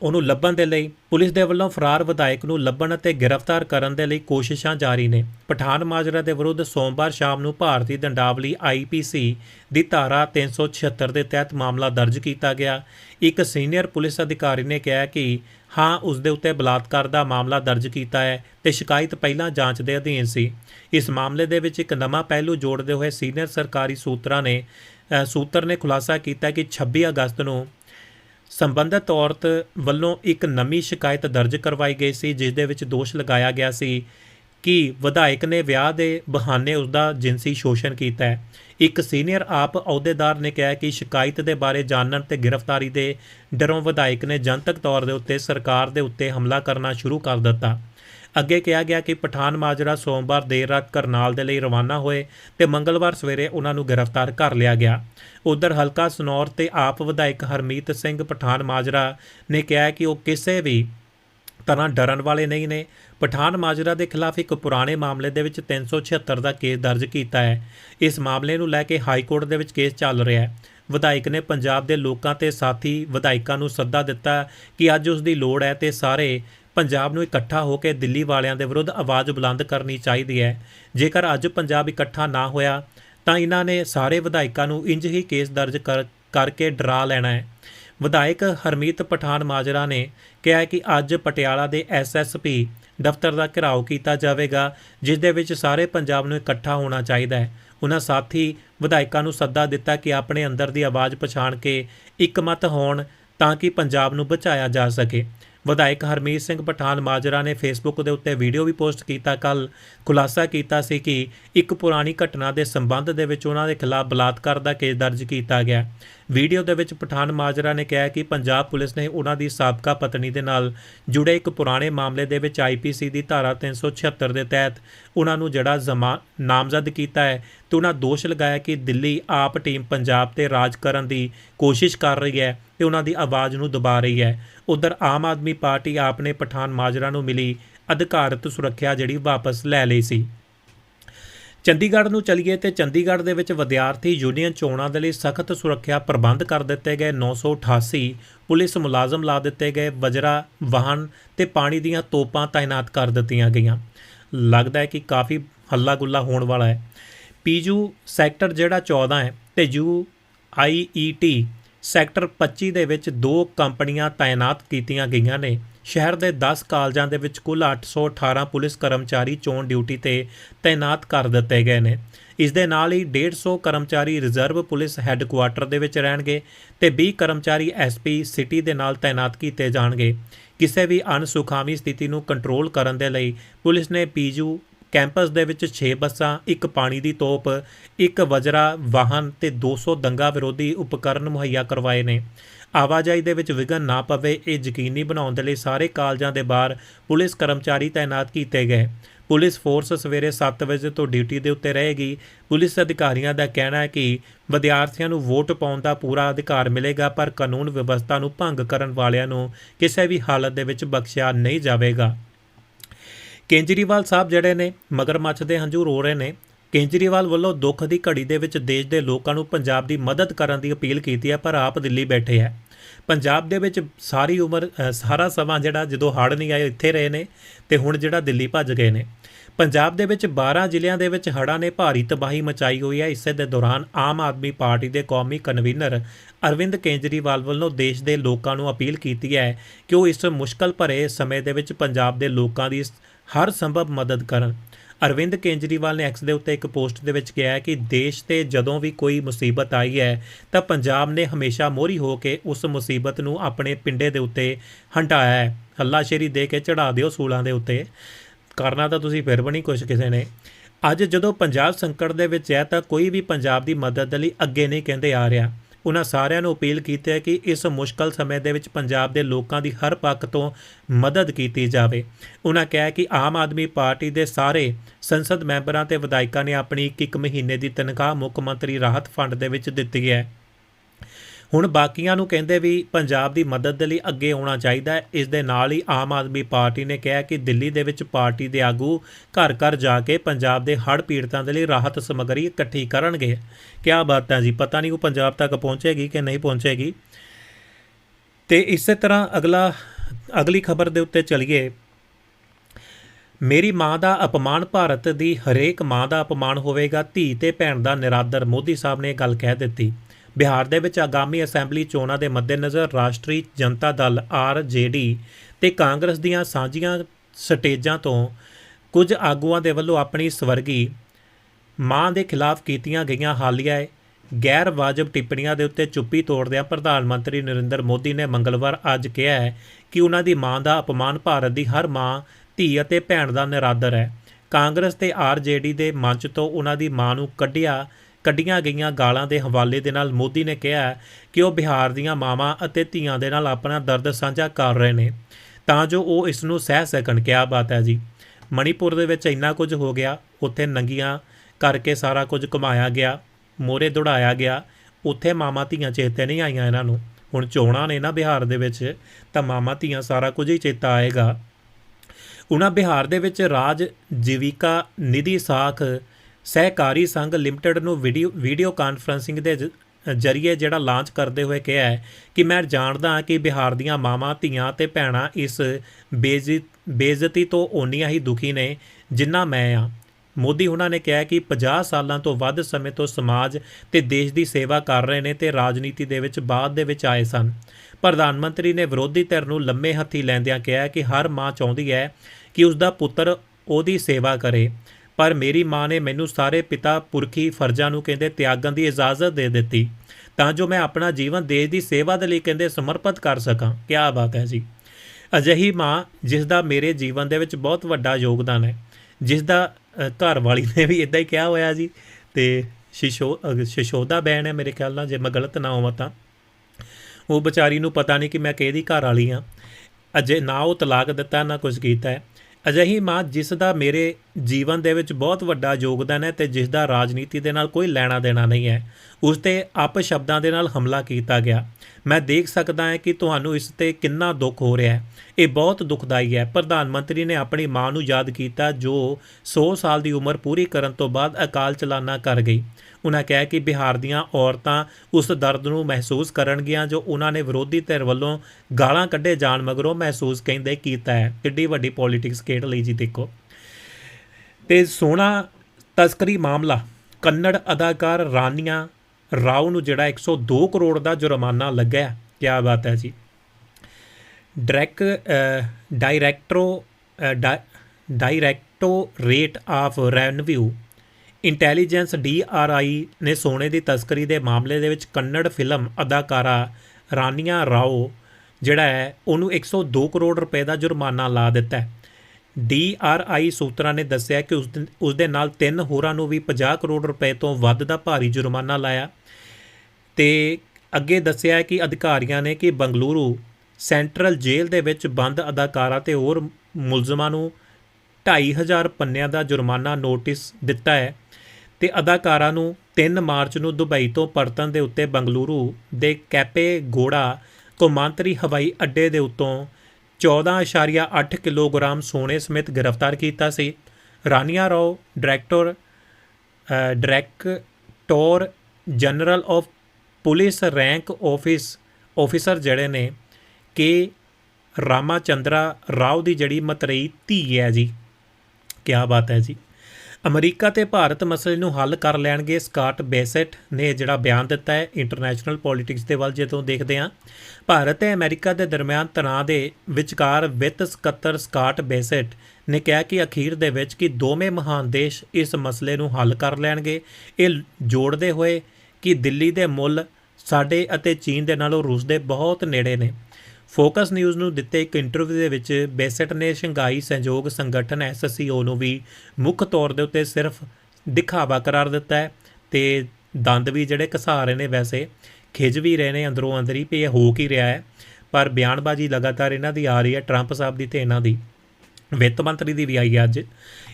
ਉਹਨੂੰ ਲੱਭਣ ਦੇ ਲਈ ਪੁਲਿਸ ਦੇ ਵੱਲੋਂ ਫਰਾਰ ਵਿਧਾਇਕ ਨੂੰ ਲੱਭਣ ਅਤੇ ਗ੍ਰਿਫਤਾਰ ਕਰਨ ਦੇ ਲਈ ਕੋਸ਼ਿਸ਼ਾਂ ਜਾਰੀ ਨੇ। ਪਠਾਨ ਮਾਜਰਾ ਦੇ ਵਿਰੁੱਧ ਸੋਮਵਾਰ ਸ਼ਾਮ ਨੂੰ ਭਾਰਤੀ ਦੰਡਾਵਲੀ ਆਈਪੀਸੀ ਦੀ ਧਾਰਾ 376 ਦੇ ਤਹਿਤ ਮਾਮਲਾ ਦਰਜ ਕੀਤਾ ਗਿਆ। ਇੱਕ ਸੀਨੀਅਰ ਪੁਲਿਸ ਅਧਿਕਾਰੀ ਨੇ ਕਿਹਾ ਕਿ ਹਾਂ, ਉਸ ਦੇ ਉੱਤੇ ਬਲਾਤਕਾਰ ਦਾ ਮਾਮਲਾ ਦਰਜ ਕੀਤਾ ਹੈ ਤੇ ਸ਼ਿਕਾਇਤ ਪਹਿਲਾਂ ਜਾਂਚ ਦੇ ਅਧੀਨ ਸੀ। ਇਸ ਮਾਮਲੇ ਦੇ ਵਿੱਚ ਇੱਕ ਨਵਾਂ ਪਹਿਲੂ ਜੋੜਦੇ ਹੋਏ ਸੀਨੀਅਰ ਸਰਕਾਰੀ ਸੂਤਰਾਂ ਨੇ ਸੂਤਰ ਨੇ ਖੁਲਾਸਾ ਕੀਤਾ ਕਿ 26 ਅਗਸਤ ਨੂੰ ਸੰਬੰਧਿਤ ਔਰਤ ਵੱਲੋਂ ਇੱਕ ਨਵੀਂ ਸ਼ਿਕਾਇਤ ਦਰਜ ਕਰਵਾਈ ਗਈ ਸੀ, ਜਿਸ ਦੇ ਵਿੱਚ ਦੋਸ਼ ਲਗਾਇਆ ਗਿਆ ਸੀ ਕਿ ਵਿਧਾਇਕ ਨੇ ਵਿਆਹ ਦੇ ਬਹਾਨੇ ਉਸ ਦਾ ਜਿਨਸੀ ਸ਼ੋਸ਼ਣ ਕੀਤਾ ਹੈ। ਇੱਕ ਸੀਨੀਅਰ ਆਪ ਅਹੁਦੇਦਾਰ ਨੇ ਕਿਹਾ ਕਿ ਸ਼ਿਕਾਇਤ ਦੇ ਬਾਰੇ ਜਾਣਨ ਤੇ ਗ੍ਰਿਫਤਾਰੀ ਦੇ ਡਰੋਂ ਵਿਧਾਇਕ ਨੇ ਜਨਤਕ ਤੌਰ ਦੇ ਉੱਤੇ ਸਰਕਾਰ ਦੇ ਉੱਤੇ ਹਮਲਾ ਕਰਨਾ ਸ਼ੁਰੂ ਕਰ ਦਿੱਤਾ। ਅੱਗੇ ਕਿਹਾ ਗਿਆ ਕਿ ਪਠਾਨ ਮਾਜਰਾ ਸੋਮਵਾਰ ਦੇਰ ਰਾਤ ਕਰਨਾਲ ਦੇ ਲਈ ਰਵਾਨਾ ਹੋਏ ਤੇ ਮੰਗਲਵਾਰ ਸਵੇਰੇ ਉਹਨਾਂ ਨੂੰ ਗ੍ਰਿਫਤਾਰ ਕਰ ਲਿਆ ਗਿਆ। ਉਧਰ ਹਲਕਾ ਸਨੌਰ ਤੇ ਆਪ ਵਿਧਾਇਕ ਹਰਮੀਤ ਸਿੰਘ ਪਠਾਨ ਮਾਜਰਾ ਨੇ ਕਿਹਾ ਕਿ ਉਹ ਕਿਸੇ ਵੀ ਤਰ੍ਹਾਂ ਡਰਨ ਵਾਲੇ ਨਹੀਂ ਨੇ। ਪਠਾਨ ਮਾਜਰਾ ਦੇ ਖਿਲਾਫ ਇੱਕ ਪੁਰਾਣੇ ਮਾਮਲੇ ਦੇ ਵਿੱਚ 376 ਦਾ ਕੇਸ ਦਰਜ ਕੀਤਾ ਹੈ। ਇਸ ਮਾਮਲੇ ਨੂੰ ਲੈ ਕੇ ਹਾਈ ਕੋਰਟ ਦੇ ਵਿੱਚ ਕੇਸ ਚੱਲ ਰਿਹਾ ਹੈ। ਵਿਧਾਇਕ ਨੇ ਪੰਜਾਬ ਦੇ ਲੋਕਾਂ ਤੇ ਸਾਥੀ ਵਿਧਾਇਕਾਂ ਨੂੰ ਸੱਦਾ ਦਿੱਤਾ ਕਿ ਅੱਜ ਉਸ ਦੀ ਲੋੜ ਹੈ ਤੇ ਸਾਰੇ ਪੰਜਾਬ ਨੂੰ ਇਕੱਠਾ ਹੋ ਕੇ ਦਿੱਲੀ ਵਾਲਿਆਂ ਦੇ ਵਿਰੁੱਧ ਆਵਾਜ਼ ਬੁਲੰਦ ਕਰਨੀ ਚਾਹੀਦੀ ਹੈ। ਜੇਕਰ ਅੱਜ ਪੰਜਾਬ ਇਕੱਠਾ ਨਾ ਹੋਇਆ ਤਾਂ ਇਹਨਾਂ ਨੇ ਸਾਰੇ ਵਿਧਾਇਕਾਂ ਨੂੰ ਇੰਜ ਹੀ ਕੇਸ ਦਰਜ ਕਰ, ਕਰਕੇ ਡਰਾ ਲੈਣਾ ਹੈ। ਵਿਧਾਇਕ ਹਰਮੀਤ ਪਠਾਨ ਮਾਜਰਾ ਨੇ ਕਿਹਾ ਕਿ ਅੱਜ ਪਟਿਆਲਾ ਦੇ ਐਸਐਸਪੀ ਦਫ਼ਤਰ ਦਾ ਘਿਰਾਓ ਕੀਤਾ ਜਾਵੇਗਾ, ਜਿਸ ਦੇ ਵਿੱਚ ਸਾਰੇ ਪੰਜਾਬ ਨੂੰ ਇਕੱਠਾ ਹੋਣਾ ਚਾਹੀਦਾ ਹੈ। ਉਹਨਾਂ ਸਾਥੀ ਵਿਧਾਇਕਾਂ ਨੂੰ ਸੱਦਾ ਦਿੱਤਾ ਕਿ ਆਪਣੇ ਅੰਦਰ ਦੀ ਆਵਾਜ਼ ਪਛਾਣ ਕੇ ਇੱਕਮਤ ਹੋਣ ਤਾਂ ਕਿ ਪੰਜਾਬ ਨੂੰ ਬਚਾਇਆ ਜਾ ਸਕੇ। ਵਿਧਾਇਕ ਹਰਮੀਤ ਸਿੰਘ ਪਠਾਨ ਮਾਜਰਾ ਨੇ ਫੇਸਬੁੱਕ ਦੇ ਉੱਤੇ ਵੀਡੀਓ ਵੀ ਪੋਸਟ ਕੀਤਾ। ਕੱਲ ਖੁਲਾਸਾ ਕੀਤਾ ਸੀ ਕਿ ਇੱਕ ਪੁਰਾਣੀ ਘਟਨਾ ਦੇ ਸੰਬੰਧ ਦੇ ਵਿੱਚ ਉਹਨਾਂ ਦੇ ਖਿਲਾਫ ਬਲਾਤਕਾਰ ਦਾ ਕੇਸ ਦਰਜ ਕੀਤਾ ਗਿਆ। ਵੀਡੀਓ ਦੇ ਵਿੱਚ ਪਠਾਨ ਮਾਜਰਾ ਨੇ ਕਿਹਾ ਕਿ ਪੰਜਾਬ ਪੁਲਿਸ ਨੇ ਉਹਨਾਂ ਦੀ ਸਾਬਕਾ ਪਤਨੀ ਦੇ ਨਾਲ ਜੁੜੇ ਇੱਕ ਪੁਰਾਣੇ ਮਾਮਲੇ ਦੇ ਵਿੱਚ ਆਈਪੀਸੀ ਦੀ ਧਾਰਾ 376 ਦੇ ਤਹਿਤ ਉਹਨਾਂ ਨੂੰ ਜਿਹੜਾ ਜ਼ਮਾ, ਨਾਮਜ਼ਦ ਕੀਤਾ ਹੈ ਤੇ ਉਹਨਾਂ ਦੋਸ਼ ਲਗਾਇਆ ਕਿ ਦਿੱਲੀ ਆਪ ਟੀਮ ਪੰਜਾਬ ਤੇ ਰਾਜ ਕਰਨ ਦੀ ਕੋਸ਼ਿਸ਼ ਕਰ ਰਹੀ ਹੈ ਤੇ ਉਹਨਾਂ ਦੀ ਆਵਾਜ਼ ਨੂੰ ਦਬਾ ਰਹੀ ਹੈ। ਉਧਰ ਆਮ ਆਦਮੀ ਪਾਰਟੀ ਆਪ ਨੇ ਪਠਾਨ ਮਾਜਰਾ ਨੂੰ ਮਿਲੀ ਅਧਿਕਾਰਤ ਸੁਰੱਖਿਆ ਜਿਹੜੀ ਵਾਪਸ ਲੈ ਲਈ ਸੀ। ਚੰਡੀਗੜ੍ਹ ਨੂੰ ਚਲੀਏ ਤੇ ਚੰਡੀਗੜ੍ਹ ਦੇ ਵਿੱਚ ਵਿਦਿਆਰਥੀ ਯੂਨੀਅਨ ਚੋਣਾਂ ਦੇ ਲਈ ਸਖਤ ਸੁਰੱਖਿਆ ਪ੍ਰਬੰਧ ਕਰ ਦਿੱਤੇ ਗਏ 988 ਪੁਲਿਸ ਮੁਲਾਜ਼ਮ ਲਾ ਦਿੱਤੇ ਗਏ ਵਜਰਾ, ਵਾਹਨ ਤੇ ਪਾਣੀ ਦੀਆਂ ਤੋਪਾਂ ਤਾਇਨਾਤ ਕਰ ਦਿੱਤੀਆਂ ਗਈਆਂ। ਲੱਗਦਾ ਹੈ ਕਿ ਕਾਫੀ ਹੱਲਾ ਗੁੱਲਾ ਹੋਣ ਵਾਲਾ ਹੈ। ਪੀਜੂ ਸੈਕਟਰ ਜਿਹੜਾ 14 ਹੈ ਤੇ ਯੂ ਆਈਈਟੀ ਸੈਕਟਰ 25 ਦੇ ਵਿੱਚ ਦੋ ਕੰਪਨੀਆਂ ਤਾਇਨਾਤ ਕੀਤੀਆਂ ਗਈਆਂ ਨੇ। ਸ਼ਹਿਰ ਦੇ 10 ਕਾਲਜਾਂ ਦੇ ਵਿੱਚ ਕੁੱਲ 818 ਪੁਲਿਸ ਕਰਮਚਾਰੀ ਚੋਣ ਡਿਊਟੀ ਤੇ ਤਾਇਨਾਤ ਕਰ ਦਿੱਤੇ ਗਏ ਨੇ। ਇਸ ਦੇ ਨਾਲ ਹੀ 150 ਕਰਮਚਾਰੀ ਰਿਜ਼ਰਵ ਪੁਲਿਸ ਹੈੱਡਕੁਆਰਟਰ ਦੇ ਵਿੱਚ ਰਹਿਣਗੇ ਤੇ 20 ਕਰਮਚਾਰੀ ਐਸਪੀ ਸਿਟੀ ਦੇ ਨਾਲ ਤਾਇਨਾਤ ਕੀਤੇ ਜਾਣਗੇ। ਕਿਸੇ ਵੀ ਅਨਸੁਖਾਵੀ ਸਥਿਤੀ ਨੂੰ ਕੰਟਰੋਲ ਕਰਨ ਦੇ ਲਈ ਪੁਲਿਸ ਨੇ ਪੀਜੂ ਕੈਂਪਸ ਦੇ ਵਿੱਚ 6 ਬੱਸਾਂ, ਇੱਕ ਪਾਣੀ ਦੀ ਤੋਪ, ਇੱਕ ਵਜਰਾ ਵਾਹਨ ਤੇ 200 ਦੰਗਾ ਵਿਰੋਧੀ ਉਪਕਰਨ ਮੁਹੱਈਆ ਕਰਵਾਏ ਨੇ। ਆਵਾਜਾਈ ਦੇ ਵਿੱਚ ਵਿਘਨ ਨਾ ਪਵੇ, ਇਹ ਯਕੀਨੀ ਬਣਾਉਣ ਦੇ ਲਈ ਸਾਰੇ ਕਾਲਜਾਂ ਦੇ ਬਾਹਰ ਪੁਲਿਸ ਕਰਮਚਾਰੀ ਤਾਇਨਾਤ ਕੀਤੇ ਗਏ। ਪੁਲਿਸ ਫੋਰਸ ਸਵੇਰੇ 7 ਵਜੇ ਤੋਂ ਡਿਊਟੀ ਦੇ ਉੱਤੇ ਰਹੇਗੀ। ਪੁਲਿਸ ਅਧਿਕਾਰੀਆਂ ਦਾ ਕਹਿਣਾ ਹੈ ਕਿ ਵਿਦਿਆਰਥੀਆਂ ਨੂੰ ਵੋਟ ਪਾਉਣ ਦਾ ਪੂਰਾ ਅਧਿਕਾਰ ਮਿਲੇਗਾ, ਪਰ ਕਾਨੂੰਨ ਵਿਵਸਥਾ ਨੂੰ ਭੰਗ ਕਰਨ ਵਾਲਿਆਂ ਨੂੰ ਕਿਸੇ ਵੀ ਹਾਲਤ ਦੇ ਵਿੱਚ ਬਖਸ਼ਿਆ ਨਹੀਂ ਜਾਵੇਗਾ। ਕੇਜਰੀਵਾਲ ਸਾਹਿਬ ਜਿਹੜੇ ਨੇ ਮਗਰਮੱਛ ਦੇ ਹੰਝੂ ਰੋ ਰਹੇ ਨੇ, ਕੇਜਰੀਵਾਲ ਵੱਲੋਂ ਦੁੱਖ ਦੀ ਘੜੀ ਦੇ ਵਿੱਚ ਦੇਸ਼ ਦੇ ਲੋਕਾਂ ਨੂੰ ਪੰਜਾਬ ਦੀ ਮਦਦ ਕਰਨ ਦੀ ਅਪੀਲ ਕੀਤੀ ਹੈ, ਪਰ ਆਪ ਦਿੱਲੀ ਬੈਠੇ ਹੈ। ਪੰਜਾਬ ਦੇ ਵਿੱਚ ਸਾਰੀ ਉਮਰ ਸਾਰਾ ਸਮਾਂ ਜਿਹੜਾ ਜਦੋਂ ਹੜ੍ਹ ਨਹੀਂ ਆਏ, ਇੱਥੇ ਰਹੇ ਨੇ ਤੇ ਹੁਣ ਜਿਹੜਾ ਦਿੱਲੀ ਭੱਜ ਗਏ ਨੇ। ਪੰਜਾਬ ਦੇ ਵਿੱਚ 12 ਜ਼ਿਲ੍ਹਿਆਂ ਦੇ ਵਿੱਚ ਹੜ੍ਹਾਂ ਨੇ ਭਾਰੀ ਤਬਾਹੀ ਮਚਾਈ ਹੋਈ ਹੈ। ਇਸੇ ਦੇ ਦੌਰਾਨ ਆਮ ਆਦਮੀ ਪਾਰਟੀ ਦੇ ਕੌਮੀ ਕਨਵੀਨਰ ਅਰਵਿੰਦ ਕੇਜਰੀਵਾਲ ਵੱਲੋਂ ਦੇਸ਼ ਦੇ ਲੋਕਾਂ ਨੂੰ ਅਪੀਲ ਕੀਤੀ ਹੈ ਕਿ ਉਹ ਇਸ ਮੁਸ਼ਕਲ ਭਰੇ ਸਮੇਂ ਦੇ ਵਿੱਚ ਪੰਜਾਬ ਦੇ ਲੋਕਾਂ ਦੀ ਹਰ ਸੰਭਵ ਮਦਦ ਕਰਨ। ਅਰਵਿੰਦ ਕੇਜਰੀਵਾਲ ਨੇ ਐਕਸ ਦੇ ਉੱਤੇ ਇੱਕ ਪੋਸਟ ਦੇ ਵਿੱਚ ਕਿਹਾ ਹੈ ਕਿ ਦੇਸ਼ ਤੇ ਜਦੋਂ ਵੀ ਕੋਈ ਮੁਸੀਬਤ ਆਈ ਹੈ, ਤਾਂ ਪੰਜਾਬ ਨੇ ਹਮੇਸ਼ਾ ਮੋਹਰੀ ਹੋ ਕੇ ਉਸ ਮੁਸੀਬਤ ਨੂੰ ਆਪਣੇ ਪਿੰਡੇ ਦੇ ਉੱਤੇ ਹੰਟਾਇਆ ਹੈ। ਹੱਲਾਸ਼ੇਰੀ ਦੇ ਕੇ ਚੜਾ ਦਿਓ ਸੂਲਾਂ ਦੇ ਉੱਤੇ। ਕਰਨਾ ਤਾਂ ਤੁਸੀਂ ਫਿਰ ਵੀ ਨਹੀਂ ਕੁਛ ਕਿਸੇ ਨੇ। ਅੱਜ ਜਦੋਂ ਪੰਜਾਬ ਸੰਕਟ ਦੇ ਵਿੱਚ ਹੈ, ਤਾਂ ਕੋਈ ਵੀ ਪੰਜਾਬ ਦੀ ਮਦਦ ਲਈ ਅੱਗੇ ਨਹੀਂ ਕਹਿੰਦੇ ਆ ਰਿਹਾ। ਉਹਨਾਂ ਸਾਰਿਆਂ ਨੂੰ ਅਪੀਲ ਕੀਤੀ ਹੈ ਕਿ ਇਸ ਮੁਸ਼ਕਲ ਸਮੇਂ ਦੇ ਵਿੱਚ ਪੰਜਾਬ ਦੇ ਲੋਕਾਂ ਦੀ ਹਰ ਪੱਖ ਤੋਂ ਮਦਦ ਕੀਤੀ ਜਾਵੇ। ਉਹਨਾਂ ਕਿਹਾ ਕਿ ਆਮ ਆਦਮੀ ਪਾਰਟੀ ਦੇ ਸਾਰੇ ਸੰਸਦ ਮੈਂਬਰਾਂ ਤੇ ਵਿਧਾਇਕਾਂ ਨੇ ਆਪਣੀ ਇੱਕ ਇੱਕ ਮਹੀਨੇ ਦੀ ਤਨਖਾਹ ਮੁੱਖ ਮੰਤਰੀ ਰਾਹਤ ਫੰਡ ਦੇ ਵਿੱਚ ਦਿੱਤੀ ਹੈ। ਹੁਣ ਬਾਕੀਆਂ ਨੂੰ ਕਹਿੰਦੇ ਵੀ ਪੰਜਾਬ ਦੀ ਮਦਦ ਦੇ ਲਈ ਅੱਗੇ ਆਉਣਾ ਚਾਹੀਦਾ ਹੈ। ਇਸ ਦੇ ਨਾਲ ਹੀ ਆਮ ਆਦਮੀ ਪਾਰਟੀ ਨੇ ਕਿਹਾ ਕਿ ਦਿੱਲੀ ਦੇ ਵਿੱਚ ਪਾਰਟੀ ਦੇ ਆਗੂ ਘਰ ਘਰ ਜਾ ਕੇ ਪੰਜਾਬ ਦੇ ਹੜ੍ਹ ਪੀੜਤਾਂ ਦੇ ਲਈ ਰਾਹਤ ਸਮੱਗਰੀ ਇਕੱਠੀ ਕਰਨਗੇ। ਕਿਆ ਬਾਤ ਹੈ ਜੀ, ਪਤਾ ਨਹੀਂ ਉਹ ਪੰਜਾਬ ਤੱਕ ਪਹੁੰਚੇਗੀ ਕਿ ਨਹੀਂ ਪਹੁੰਚੇਗੀ। ਤੇ ਇਸੇ ਤਰ੍ਹਾਂ ਅਗਲਾ, ਅਗਲੀ ਖਬਰ ਦੇ ਉੱਤੇ ਚਲੀਏ। ਮੇਰੀ ਮਾਂ ਦਾ ਅਪਮਾਨ ਭਾਰਤ ਦੀ ਹਰੇਕ ਮਾਂ ਦਾ ਅਪਮਾਨ ਹੋਵੇਗਾ, ਧੀ ਤੇ ਭੈਣ ਦਾ ਨਿਰਾਦਰ, ਮੋਦੀ ਸਾਹਿਬ ਨੇ ਇਹ ਗੱਲ ਕਹਿ ਦਿੱਤੀ। ਬਿਹਾਰ ਦੇ ਵਿੱਚ ਆਗਾਮੀ ਅਸੈਂਬਲੀ ਚੋਣਾਂ ਦੇ ਮੱਦੇਨਜ਼ਰ ਰਾਸ਼ਟਰੀ ਜਨਤਾ ਦਲ ਆਰਜੇਡੀ ਤੇ ਕਾਂਗਰਸ ਦੀਆਂ ਸਾਂਝੀਆਂ ਸਟੇਜਾਂ ਤੋਂ ਕੁਝ ਆਗੂਆਂ ਦੇ ਵੱਲੋਂ ਆਪਣੀ ਸਵਰਗੀ ਮਾਂ ਦੇ ਖਿਲਾਫ ਕੀਤੀਆਂ ਗਈਆਂ ਹਾਲੀਆ ਗੈਰ ਵਾਜਬ ਟਿੱਪਣੀਆਂ ਦੇ ਉੱਤੇ ਚੁੱਪੀ ਤੋੜਦਿਆਂ ਪ੍ਰਧਾਨ ਮੰਤਰੀ ਨਰਿੰਦਰ ਮੋਦੀ ਨੇ ਮੰਗਲਵਾਰ ਅੱਜ ਕਿਹਾ ਹੈ ਕਿ ਉਹਨਾਂ ਦੀ ਮਾਂ ਦਾ ਅਪਮਾਨ ਭਾਰਤ ਦੀ ਹਰ ਮਾਂ, ਧੀ ਅਤੇ ਭੈਣ ਦਾ ਨਿਰਾਦਰ ਹੈ। ਕਾਂਗਰਸ ਤੇ ਆਰਜੇਡੀ ਦੇ ਮੰਚ ਤੋਂ ਉਹਨਾਂ ਦੀ ਮਾਂ ਨੂੰ ਕੱਢਿਆ ਕੱਢੀਆਂ ਗਈਆਂ ਗਾਲਾਂ ਦੇ ਹਵਾਲੇ ਦੇ ਨਾਲ ਮੋਦੀ ਨੇ ਕਿਹਾ ਕਿ ਉਹ ਬਿਹਾਰ ਦੀਆਂ ਮਾਵਾਂ ਅਤੇ ਧੀਆਂ ਦੇ ਨਾਲ ਆਪਣਾ ਦਰਦ ਸਾਂਝਾ ਕਰ ਰਹੇ ਨੇ। ਤਾਂ ਜੋ ਉਹ ਇਸ ਨੂੰ ਸਹਿ ਸਕਣ, ਕਿਆ ਬਾਤ ਹੈ ਜੀ। ਮਣੀਪੁਰ ਦੇ ਵਿੱਚ ਇੰਨਾ ਕੁਝ ਹੋ ਗਿਆ, ਉੱਥੇ ਨੰਗੀਆਂ ਕਰਕੇ ਸਾਰਾ ਕੁਝ ਕਮਾਇਆ ਗਿਆ ਮੋਰੇ ਦੌੜਾਇਆ ਗਿਆ, ਉੱਥੇ ਮਾਮਾ ਧੀਆਂ ਚੇਤੇ ਨਹੀਂ ਆਈਆਂ ਇਹਨਾਂ ਨੂੰ। ਹੁਣ ਚੋਣਾਂ ਨੇ ਨਾ ਬਿਹਾਰ ਦੇ ਵਿੱਚ, ਤਾਂ ਮਾਮਾ ਧੀਆਂ ਸਾਰਾ ਕੁਝ ਹੀ ਚੇਤਾ ਆਏਗਾ। ਉਹਨਾਂ ਬਿਹਾਰ ਦੇ ਵਿੱਚ ਰਾਜ ਜੀਵਿਕਾ ਨਿਧੀ ਸਾਖ ਸਹਿਕਾਰੀ ਸੰਘ ਲਿਮਟਿਡ ਨੂੰ ਵੀਡੀਓ ਵੀਡੀਓ ਕਾਨਫਰੰਸਿੰਗ ਦੇ ਜਰੀਏ ਜਿਹੜਾ ਲਾਂਚ ਕਰਦੇ ਹੋਏ ਕਿਹਾ ਹੈ ਕਿ ਮੈਂ ਜਾਣਦਾ ਹਾਂ ਕਿ ਬਿਹਾਰ ਦੀਆਂ ਮਾਵਾਂ, ਧੀਆਂ ਤੇ ਭੈਣਾਂ ਇਸ ਬੇਇੱਜ਼ਤੀ ਬੇਇੱਜ਼ਤੀ ਤੋਂ ਓਨੀਆਂ ਹੀ ਦੁਖੀ ਨੇ, ਜਿੰਨਾ ਮੈਂ ਆ ਮੋਦੀ ਉਹਨਾਂ ਨੇ ਕਿਹਾ ਕਿ 50 ਸਾਲਾਂ ਤੋਂ ਵੱਧ ਸਮੇਂ ਤੋਂ ਸਮਾਜ ਤੇ ਦੇਸ਼ ਦੀ ਸੇਵਾ ਕਰ ਰਹੇ ਨੇ ਤੇ ਰਾਜਨੀਤੀ ਦੇ ਵਿੱਚ ਬਾਅਦ ਦੇ ਵਿੱਚ ਆਏ ਸਨ। ਪ੍ਰਧਾਨ ਮੰਤਰੀ ਨੇ ਵਿਰੋਧੀ ਧਿਰ ਨੂੰ ਲੰਮੇ ਹੱਥੀ ਲੈਂਦਿਆਂ ਕਿਹਾ ਕਿ ਹਰ ਮਾਂ ਚਾਹੁੰਦੀ ਹੈ ਕਿ ਉਸ ਦਾ ਪੁੱਤਰ ਉਹਦੀ ਸੇਵਾ ਕਰੇ। ਪਰ ਮੇਰੀ ਮਾਂ ਨੇ ਮੈਨੂੰ ਸਾਰੇ ਪਿਤਾ ਪੁਰਖੀ ਫਰਜ਼ਾਂ ਨੂੰ ਕਹਿੰਦੇ ਤਿਆਗਣ ਦੀ ਇਜਾਜ਼ਤ ਦੇ ਦਿੱਤੀ ਤਾਂ ਜੋ ਮੈਂ ਆਪਣਾ ਜੀਵਨ ਦੇਸ਼ ਦੀ ਸੇਵਾ ਦੇ ਲਈ ਕਹਿੰਦੇ ਸਮਰਪਿਤ ਕਰ ਸਕਾਂ। ਕੀ ਬਾਤ ਹੈ ਜੀ। ਅਜਿਹੀ ਮਾਂ ਜਿਸ ਦਾ ਮੇਰੇ ਜੀਵਨ ਦੇ ਵਿੱਚ ਬਹੁਤ ਵੱਡਾ ਯੋਗਦਾਨ ਹੈ ਜਿਸ ਦਾ ਅ, ਘਰ ਵਾਲੀ ਨੇ ਵੀ ਇਦਾਂ ਹੀ ਕਿਹਾ ਹੋਇਆ ਜੀ ਤੇ ਸ਼ਿਸ਼ੋ ਅ, ਸ਼ਿਸ਼ੋਦਾ ਬੈਣ ਹੈ ਮੇਰੇ ਖਿਆਲ ਨਾਲ ਜੇ ਮੈਂ ਗਲਤ ਨਾ ਹੋਵਾਂ ਤਾਂ। ਉਹ ਵਿਚਾਰੀ ਨੂੰ ਪਤਾ ਨਹੀਂ ਕਿ ਮੈਂ ਕਿਹਦੀ ਘਰ ਵਾਲੀ ਆ ਅਜੇ ਨਾ ਉਹ ਤਲਾਕ ਦਿੱਤਾ ਨਾ ਕੁਝ ਕੀਤਾ ਹੈ। ਅਜਿਹੀ ਮਾਂ ਜਿਸ ਦਾ ਮੇਰੇ ਜੀਵਨ ਦੇ ਵਿੱਚ ਬਹੁਤ ਵੱਡਾ ਯੋਗਦਾਨ ਹੈ ਤੇ ਜਿਸ ਦਾ ਰਾਜਨੀਤੀ ਦੇ ਨਾਲ ਕੋਈ ਲੈਣਾ ਦੇਣਾ ਨਹੀਂ ਹੈ, ਉਸ ਤੇ ਅਪ ਸ਼ਬਦਾਂ ਦੇ ਨਾਲ ਹਮਲਾ ਕੀਤਾ ਗਿਆ। ਮੈਂ ਦੇਖ ਸਕਦਾ ਹਾਂ ਕਿ ਤੁਹਾਨੂੰ ਇਸ ਤੇ ਕਿੰਨਾ ਦੁੱਖ ਹੋ ਰਿਹਾ ਹੈ। ਇਹ ਬਹੁਤ ਦੁਖਦਾਈ ਹੈ। ਪ੍ਰਧਾਨ ਮੰਤਰੀ ਨੇ ਆਪਣੀ ਮਾਂ ਨੂੰ ਯਾਦ ਕੀਤਾ, ਜੋ 100 ਸਾਲ ਦੀ ਉਮਰ ਪੂਰੀ ਕਰਨ ਤੋਂ ਬਾਅਦ ਅਕਾਲ ਚਲਾਣਾ ਕਰ ਗਈ। ਉਹਨਾਂ ਕਿਹਾ ਕਿ ਬਿਹਾਰ ਦੀਆਂ ਔਰਤਾਂ ਉਸ ਦਰਦ ਨੂੰ ਮਹਿਸੂਸ ਕਰਨਗੀਆਂ ਜੋ ਉਹਨਾਂ ਨੇ ਵਿਰੋਧੀ ਧਿਰ ਵੱਲੋਂ ਗਾਲਾਂ ਕੱਢੇ ਜਾਣ ਮਗਰੋਂ ਮਹਿਸੂਸ ਕਹਿੰਦੇ ਕੀਤਾ ਹੈ। ਕਿੱਡੀ ਵੱਡੀ ਪੋਲਿਟਿਕਸ ਖੇਡ ਲਈ ਜੀ ਦੇਖੋ। ਤੇ ਸੋਨਾ ਤਸਕਰੀ ਮਾਮਲਾ। ਕੰਨੜ ਅਦਾਕਾਰ ਰਾਨੀਆ ਰਾਓ ਨੂੰ ਜਿਹੜਾ 102 ਕਰੋੜ ਦਾ ਜੁਰਮਾਨਾ ਲੱਗਿਆ ਹੈ। ਕੀ ਬਾਤ ਹੈ ਜੀ। Direct directorate uh, di- directorate of revenue intelligence DRI ਨੇ ਸੋਨੇ ਦੀ ਤਸਕਰੀ ਦੇ ਮਾਮਲੇ ਦੇ ਵਿੱਚ ਕੰਨੜ ਫਿਲਮ ਅਦਾਕਾਰਾ ਰਾਨੀਆ ਰਾਓ, ਜਿਹੜਾ ਹੈ, ਉਹਨੂੰ 102 ਕਰੋੜ ਰੁਪਏ ਦਾ ਜੁਰਮਾਨਾ ਲਾ ਦਿੱਤਾ ਹੈ। ਡੀਆਰਆਈ ਸੂਤਰਾਂ ਨੇ ਦੱਸਿਆ ਕਿ ਉਸ ਦੇ ਨਾਲ ਤਿੰਨ ਹੋਰਾਂ ਨੂੰ ਵੀ 50 ਕਰੋੜ ਰੁਪਏ ਤੋਂ ਵੱਧ ਦਾ ਭਾਰੀ ਜੁਰਮਾਨਾ ਲਾਇਆ। ਤੇ ਅੱਗੇ ਦੱਸਿਆ ਕਿ ਅਧਿਕਾਰੀਆਂ ਨੇ ਕਿ ਬੰਗਲੁਰੂ ਸੈਂਟਰਲ ਜੇਲ੍ਹ ਦੇ ਵਿੱਚ ਬੰਦ ਅਦਾਕਾਰਾਂ ਤੇ ਹੋਰ ਮੁਲਜ਼ਮਾਂ ਨੂੰ 2500 ਪੰਨਿਆਂ ਦਾ ਜੁਰਮਾਨਾ ਨੋਟਿਸ ਦਿੱਤਾ ਹੈ। ਤੇ ਅਦਾਕਾਰਾ ਨੂੰ 3 ਮਾਰਚ ਨੂੰ ਦੁਬਈ ਤੋਂ ਪਰਤਣ ਦੇ ਉੱਤੇ ਬੰਗਲੁਰੂ ਦੇ ਕੈਪੇ ਗੋੜਾ ਕੌਮਾਂਤਰੀ ਹਵਾਈ ਅੱਡੇ ਦੇ ਉੱਤੋਂ 14.8 ਕਿਲੋਗ੍ਰਾਮ ਸੋਨੇ ਸਮੇਤ ਗ੍ਰਿਫਤਾਰ ਕੀਤਾ ਸੀ। Ranya Rao director uh, director general of police rank office officer ਜਿਹੜੇ ਨੇ ਕਿ ਰਾਮਾਚੰਦਰਾ ਰਾਓ ਦੀ ਜਿਹੜੀ ਮਤਰੇਈ ਧੀ ਹੈ ਜੀ। ਕੀ ਬਾਤ ਹੈ ਜੀ। ਅਮਰੀਕਾ ਤੇ ਭਾਰਤ ਮਸਲੇ ਨੂੰ ਹੱਲ ਕਰ ਲੈਣਗੇ ਸਕਾਟ ਬੇਸੈਟ ਨੇ ਜਿਹੜਾ ਬਿਆਨ ਦਿੱਤਾ ਹੈ ਇੰਟਰਨੈਸ਼ਨਲ ਪੋਲਿਟਿਕਸ ਦੇ ਵੱਲ ਜਦੋਂ ਦੇਖਦੇ ਹਾਂ। ਭਾਰਤ ਤੇ ਅਮਰੀਕਾ ਦੇ ਦਰਮਿਆਨ ਤਣਾਅ ਦੇ ਵਿਚਕਾਰ ਵਿੱਤ ਸਕੱਤਰ ਸਕਾਟ ਬੇਸੈਟ ਨੇ ਕਿਹਾ ਕਿ ਅਖੀਰ ਦੇ ਵਿੱਚ ਕਿ ਦੋਵੇਂ ਮਹਾਨ ਦੇਸ਼ ਇਸ ਮਸਲੇ ਨੂੰ ਹੱਲ ਕਰ ਲੈਣਗੇ। ਇਹ ਜੋੜਦੇ ਹੋਏ ਕਿ ਦਿੱਲੀ ਦੇ ਮੁੱਲ ਸਾਡੇ ਅਤੇ ਚੀਨ ਦੇ ਨਾਲੋਂ ਰੂਸ ਦੇ ਬਹੁਤ ਨੇੜੇ ਨੇ। ਫੋਕਸ ਨਿਊਜ਼ ਨੂੰ ਦਿੱਤੇ ਇੱਕ ਇੰਟਰਵਿਊ ਦੇ ਵਿੱਚ ਬੇਸਟ ਨੇ ਸ਼ੰਘਾਈ ਸਹਿਯੋਗ ਸੰਗਠਨ ਐਸਸੀਓ ਨੂੰ ਵੀ ਮੁੱਖ ਤੌਰ ਦੇ ਉੱਤੇ ਸਿਰਫ ਦਿਖਾਵਾ ਕਰਾਰ ਦਿੱਤਾ ਹੈ ਤੇ ਦੰਦ ਵੀ ਜਿਹੜੇ ਘਸਾ ਰਹੇ ਨੇ ਵੈਸੇ ਖਿਜ ਵੀ ਰਹੇ ਨੇ, ਅੰਦਰੋਂ ਅੰਦਰ ਹੀ ਵੀ ਇਹ ਹੋ ਕੀ ਰਿਹਾ ਹੈ, ਪਰ ਬਿਆਨਬਾਜ਼ੀ ਲਗਾਤਾਰ ਇਹਨਾਂ ਦੀ ਆ ਰਹੀ ਹੈ, ਟਰੰਪ ਸਾਹਿਬ ਦੀ ਤੇ ਇਹਨਾਂ ਦੀ। ਵਿੱਤ ਮੰਤਰੀ ਦੀ ਵੀ ਆਈ ਹੈ ਅੱਜ।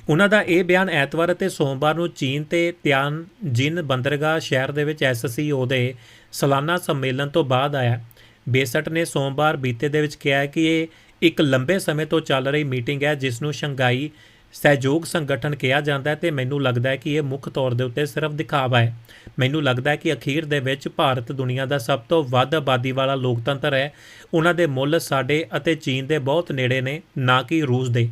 ਉਹਨਾਂ ਦਾ ਇਹ ਬਿਆਨ ਐਤਵਾਰ ਅਤੇ ਸੋਮਵਾਰ ਨੂੰ ਚੀਨ ਤੇ ਤਿਆਨ ਜਿਨ ਬੰਦਰਗਾਹ ਸ਼ਹਿਰ ਦੇ ਵਿੱਚ ਐਸਸੀਓ ਦੇ ਸਾਲਾਨਾ ਸੰਮੇਲਨ ਤੋਂ ਬਾਅਦ ਆਇਆ। ਬੇਸਟ ਨੇ ਸੋਮਵਾਰ ਬੀਤੇ ਦੇ ਵਿੱਚ ਕਿਹਾ ਕਿ ਇਹ ਇੱਕ ਲੰਬੇ ਸਮੇਂ ਤੋਂ ਚੱਲ ਰਹੀ ਮੀਟਿੰਗ ਹੈ, ਜਿਸ ਨੂੰ ਸ਼ੰਘਾਈ ਸਹਿਯੋਗ ਸੰਗਠਨ ਕਿਹਾ ਜਾਂਦਾ ਹੈ ਤੇ ਮੈਨੂੰ ਲੱਗਦਾ ਹੈ ਕਿ ਇਹ ਮੁੱਖ ਤੌਰ ਦੇ ਉੱਤੇ ਸਿਰਫ ਦਿਖਾਵਾ ਹੈ। ਮੈਨੂੰ ਲੱਗਦਾ ਹੈ ਕਿ ਅਖੀਰ ਦੇ ਵਿੱਚ ਭਾਰਤ ਦੁਨੀਆ ਦਾ ਸਭ ਤੋਂ ਵੱਧ ਆਬਾਦੀ ਵਾਲਾ ਲੋਕਤੰਤਰ ਹੈ। ਉਹਨਾਂ ਦੇ ਮੁੱਲ ਸਾਡੇ ਅਤੇ ਚੀਨ ਦੇ ਬਹੁਤ ਨੇੜੇ ਨੇ, ਨਾ ਕਿ ਰੂਸ ਦੇ।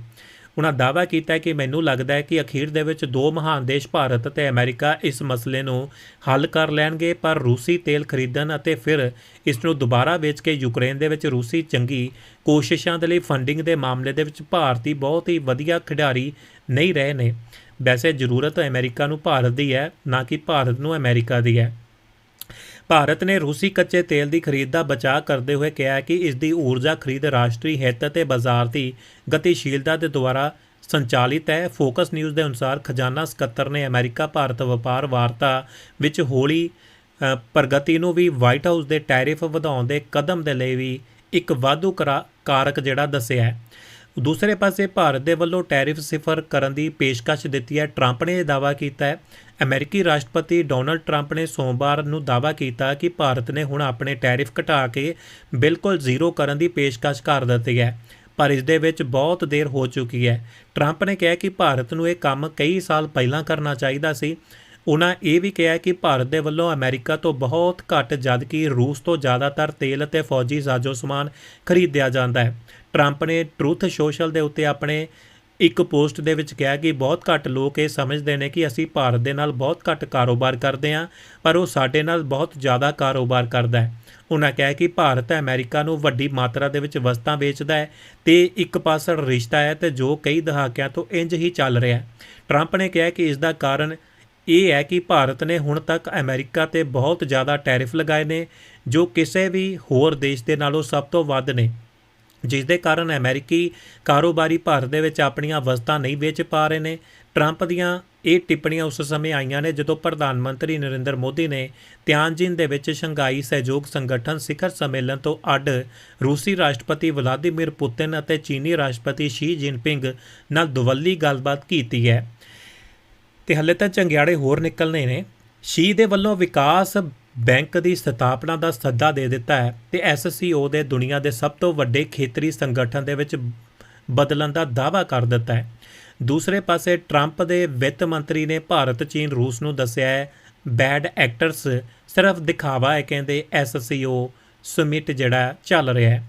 ਉਹਨਾਂ ਦਾਅਵਾ ਕੀਤਾ ਕਿ ਮੈਨੂੰ ਲੱਗਦਾ ਹੈ ਕਿ ਅਖੀਰ ਦੇ ਵਿੱਚ ਦੋ ਮਹਾਨ ਦੇਸ਼ ਭਾਰਤ ਅਤੇ ਅਮਰੀਕਾ ਇਸ ਮਸਲੇ ਨੂੰ ਹੱਲ ਕਰ ਲੈਣਗੇ, ਪਰ ਰੂਸੀ ਤੇਲ ਖਰੀਦਣ ਅਤੇ ਫਿਰ ਇਸ ਨੂੰ ਦੁਬਾਰਾ ਵੇਚ ਕੇ ਯੂਕਰੇਨ ਦੇ ਵਿੱਚ ਰੂਸੀ ਚੰਗੀ ਕੋਸ਼ਿਸ਼ਾਂ ਦੇ ਲਈ ਫੰਡਿੰਗ ਦੇ ਮਾਮਲੇ ਦੇ ਵਿੱਚ ਭਾਰਤੀ ਬਹੁਤ ਹੀ ਵਧੀਆ ਖਿਡਾਰੀ ਨਹੀਂ ਰਹੇ ਨੇ। ਵੈਸੇ ਜ਼ਰੂਰਤ ਅਮਰੀਕਾ ਨੂੰ ਭਾਰਤ ਦੀ ਹੈ, ਨਾ ਕਿ ਭਾਰਤ ਨੂੰ ਅਮਰੀਕਾ ਦੀ ਹੈ। ਭਾਰਤ ਨੇ ਰੂਸੀ ਕੱਚੇ ਤੇਲ ਦੀ ਖਰੀਦ ਦਾ ਬਚਾਅ ਕਰਦੇ ਹੋਏ ਕਿਹਾ ਕਿ ਇਸ ਦੀ ਊਰਜਾ ਖਰੀਦ ਰਾਸ਼ਟਰੀ ਹਿੱਤ ਅਤੇ ਬਾਜ਼ਾਰ ਦੀ ਗਤੀਸ਼ੀਲਤਾ ਦੇ ਦੁਆਰਾ ਸੰਚਾਲਿਤ ਹੈ। ਫੋਕਸ ਨਿਊਜ਼ ਦੇ ਅਨੁਸਾਰ ਖਜ਼ਾਨਾ ਸਕੱਤਰ ਨੇ ਅਮਰੀਕਾ, ਭਾਰਤ ਵਪਾਰ ਵਾਰਤਾ ਵਿੱਚ ਹੌਲੀ ਪ੍ਰਗਤੀ ਨੂੰ ਵੀ ਵਾਈਟ ਹਾਊਸ ਦੇ ਟੈਰਿਫ ਵਧਾਉਣ ਦੇ ਕਦਮ ਦੇ ਲਈ ਵੀ ਇੱਕ ਵਾਧੂ ਕਰਾ- ਕਾਰਕ ਜਿਹੜਾ ਦੱਸਿਆ ਹੈ। ਦੂਸਰੇ ਪਾਸੇ ਭਾਰਤ ਦੇ ਵੱਲੋਂ ਟੈਰਿਫ ਸਿਫਰ ਕਰਨ ਦੀ ਪੇਸ਼ਕਸ਼ ਦਿੱਤੀ ਹੈ। ਟਰੰਪ ਨੇ ਇਹ ਦਾਅਵਾ ਕੀਤਾ ਹੈ। ਅਮਰੀਕੀ ਰਾਸ਼ਟਰਪਤੀ ਡੋਨਲਡ ਟਰੰਪ ਨੇ ਸੋਮਵਾਰ ਨੂੰ ਦਾਅਵਾ ਕੀਤਾ ਕਿ ਭਾਰਤ ਨੇ ਹੁਣ ਆਪਣੇ ਟੈਰਿਫ ਘਟਾ ਕੇ ਬਿਲਕੁਲ ਜ਼ੀਰੋ ਕਰਨ ਦੀ ਪੇਸ਼ਕਸ਼ ਕਰ ਦਿੱਤੀ ਹੈ। ਪਰ ਇਸ ਦੇ ਵਿੱਚ ਬਹੁਤ ਦੇਰ ਹੋ ਚੁੱਕੀ ਹੈ। ਟਰੰਪ ਨੇ ਕਿਹਾ ਕਿ ਭਾਰਤ ਨੂੰ ਇਹ ਕੰਮ ਕਈ ਸਾਲ ਪਹਿਲਾਂ ਕਰਨਾ ਚਾਹੀਦਾ ਸੀ। ਉਹਨਾਂ ਇਹ ਵੀ ਕਿਹਾ ਕਿ ਭਾਰਤ ਦੇ ਵੱਲੋਂ ਅਮਰੀਕਾ ਤੋਂ ਬਹੁਤ ਘੱਟ ਜਦਕਿ ਰੂਸ ਤੋਂ ਜ਼ਿਆਦਾਤਰ ਤੇਲ ਅਤੇ ਫੌਜੀ ਸਾਜ਼ੋ ਸਮਾਨ ਖਰੀਦਿਆ ਜਾਂਦਾ ਹੈ। ਟਰੰਪ ਨੇ ਟਰੂਥ ਸੋਸ਼ਲ ਦੇ ਉੱਤੇ ਆਪਣੇ ਇੱਕ ਪੋਸਟ ਦੇ ਵਿੱਚ ਕਿਹਾ ਕਿ ਬਹੁਤ ਘੱਟ ਲੋਕ ਇਹ ਸਮਝਦੇ ਨੇ ਕਿ ਅਸੀਂ ਭਾਰਤ ਦੇ ਨਾਲ ਬਹੁਤ ਘੱਟ ਕਾਰੋਬਾਰ ਕਰਦੇ ਹਾਂ, ਪਰ ਉਹ ਸਾਡੇ ਨਾਲ ਬਹੁਤ ਜ਼ਿਆਦਾ ਕਾਰੋਬਾਰ ਕਰਦਾ ਹੈ। ਉਹਨਾਂ ਕਿਹਾ ਕਿ ਭਾਰਤ ਅਮਰੀਕਾ ਨੂੰ ਵੱਡੀ ਮਾਤਰਾ ਦੇ ਵਿੱਚ ਵਸਤਾਂ ਵੇਚਦਾ ਹੈ ਤੇ ਇੱਕ ਪਾਸੜ ਰਿਸ਼ਤਾ ਹੈ ਤੇ ਜੋ ਕਈ ਦਹਾਕਿਆਂ ਤੋਂ ਇੰਜ ਹੀ ਚੱਲ ਰਿਹਾ ਹੈ। ਟਰੰਪ ਨੇ ਕਿਹਾ ਕਿ ਇਸ ਦਾ ਕਾਰਨ ਇਹ ਹੈ ਕਿ ਭਾਰਤ ਨੇ ਹੁਣ ਤੱਕ ਅਮਰੀਕਾ ਤੇ ਬਹੁਤ ਜ਼ਿਆਦਾ ਟੈਰਿਫ ਲਗਾਏ ਨੇ, ਜੋ ਕਿਸੇ ਵੀ ਹੋਰ ਦੇਸ਼ ਦੇ ਨਾਲੋਂ ਸਭ ਤੋਂ ਵੱਧ ਨੇ। ਜਿਸ ਦੇ ਕਾਰਨ ਅਮਰੀਕੀ ਕਾਰੋਬਾਰੀ ਭਾਰਤ ਦੇ ਵਿੱਚ ਆਪਣੀਆਂ ਵਸਤਾਂ ਨਹੀਂ ਵੇਚ ਪਾ ਰਹੇ ਨੇ। ਟਰੰਪ ਦੀਆਂ ਇਹ ਟਿੱਪਣੀਆਂ ਉਸ ਸਮੇਂ ਆਈਆਂ ਨੇ ਜਦੋਂ ਪ੍ਰਧਾਨ ਮੰਤਰੀ ਨਰਿੰਦਰ ਮੋਦੀ ਨੇ ਤਿਆਨਜਿਨ ਦੇ ਵਿੱਚ ਸ਼ੰਘਾਈ ਸਹਿਯੋਗ ਸੰਗਠਨ ਸਿਖਰ ਸੰਮੇਲਨ ਤੋਂ ਅੱਡ ਰੂਸੀ ਰਾਸ਼ਟਰਪਤੀ ਵਲਾਦੀਮੀਰ ਪੁਤਿਨ ਅਤੇ ਚੀਨੀ ਰਾਸ਼ਟਰਪਤੀ ਸ਼ੀ ਜਿਨਪਿੰਗ ਨਾਲ ਦੁਵੱਲੀ ਗੱਲਬਾਤ ਕੀਤੀ ਹੈ। ਤੇ ਹੱਲੇ ਤਾਂ ਚੰਗਿਆੜੇ ਹੋਰ ਨਿਕਲਨੇ ਨੇ। ਸ਼ੀ ਦੇ ਵੱਲੋਂ ਵਿਕਾਸ ਬੈਂਕ ਦੀ ਸਥਾਪਨਾ ਦਾ ਸੱਦਾ ਦੇ ਦਿੱਤਾ ਹੈ ਤੇ ਐਸਸੀਓ ਦੇ ਦੁਨੀਆ ਦੇ ਸਭ ਤੋਂ ਵੱਡੇ ਖੇਤਰੀ ਸੰਗਠਨ ਦੇ ਵਿੱਚ ਬਦਲਣ ਦਾ ਦਾਅਵਾ ਕਰ ਦਿੱਤਾ ਹੈ। ਦੂਸਰੇ ਪਾਸੇ, ਟਰੰਪ ਦੇ ਵਿੱਤ ਮੰਤਰੀ ਨੇ ਭਾਰਤ, ਚੀਨ, ਰੂਸ ਨੂੰ ਦੱਸਿਆ ਹੈ, ਬੈਡ ਐਕਟਰਸ ਸਿਰਫ ਦਿਖਾਵਾ ਹੈ, ਕਹਿੰਦੇ ਐਸਸੀਓ ਸਮਿਟ ਜਿਹੜਾ ਚੱਲ ਰਿਹਾ ਹੈ।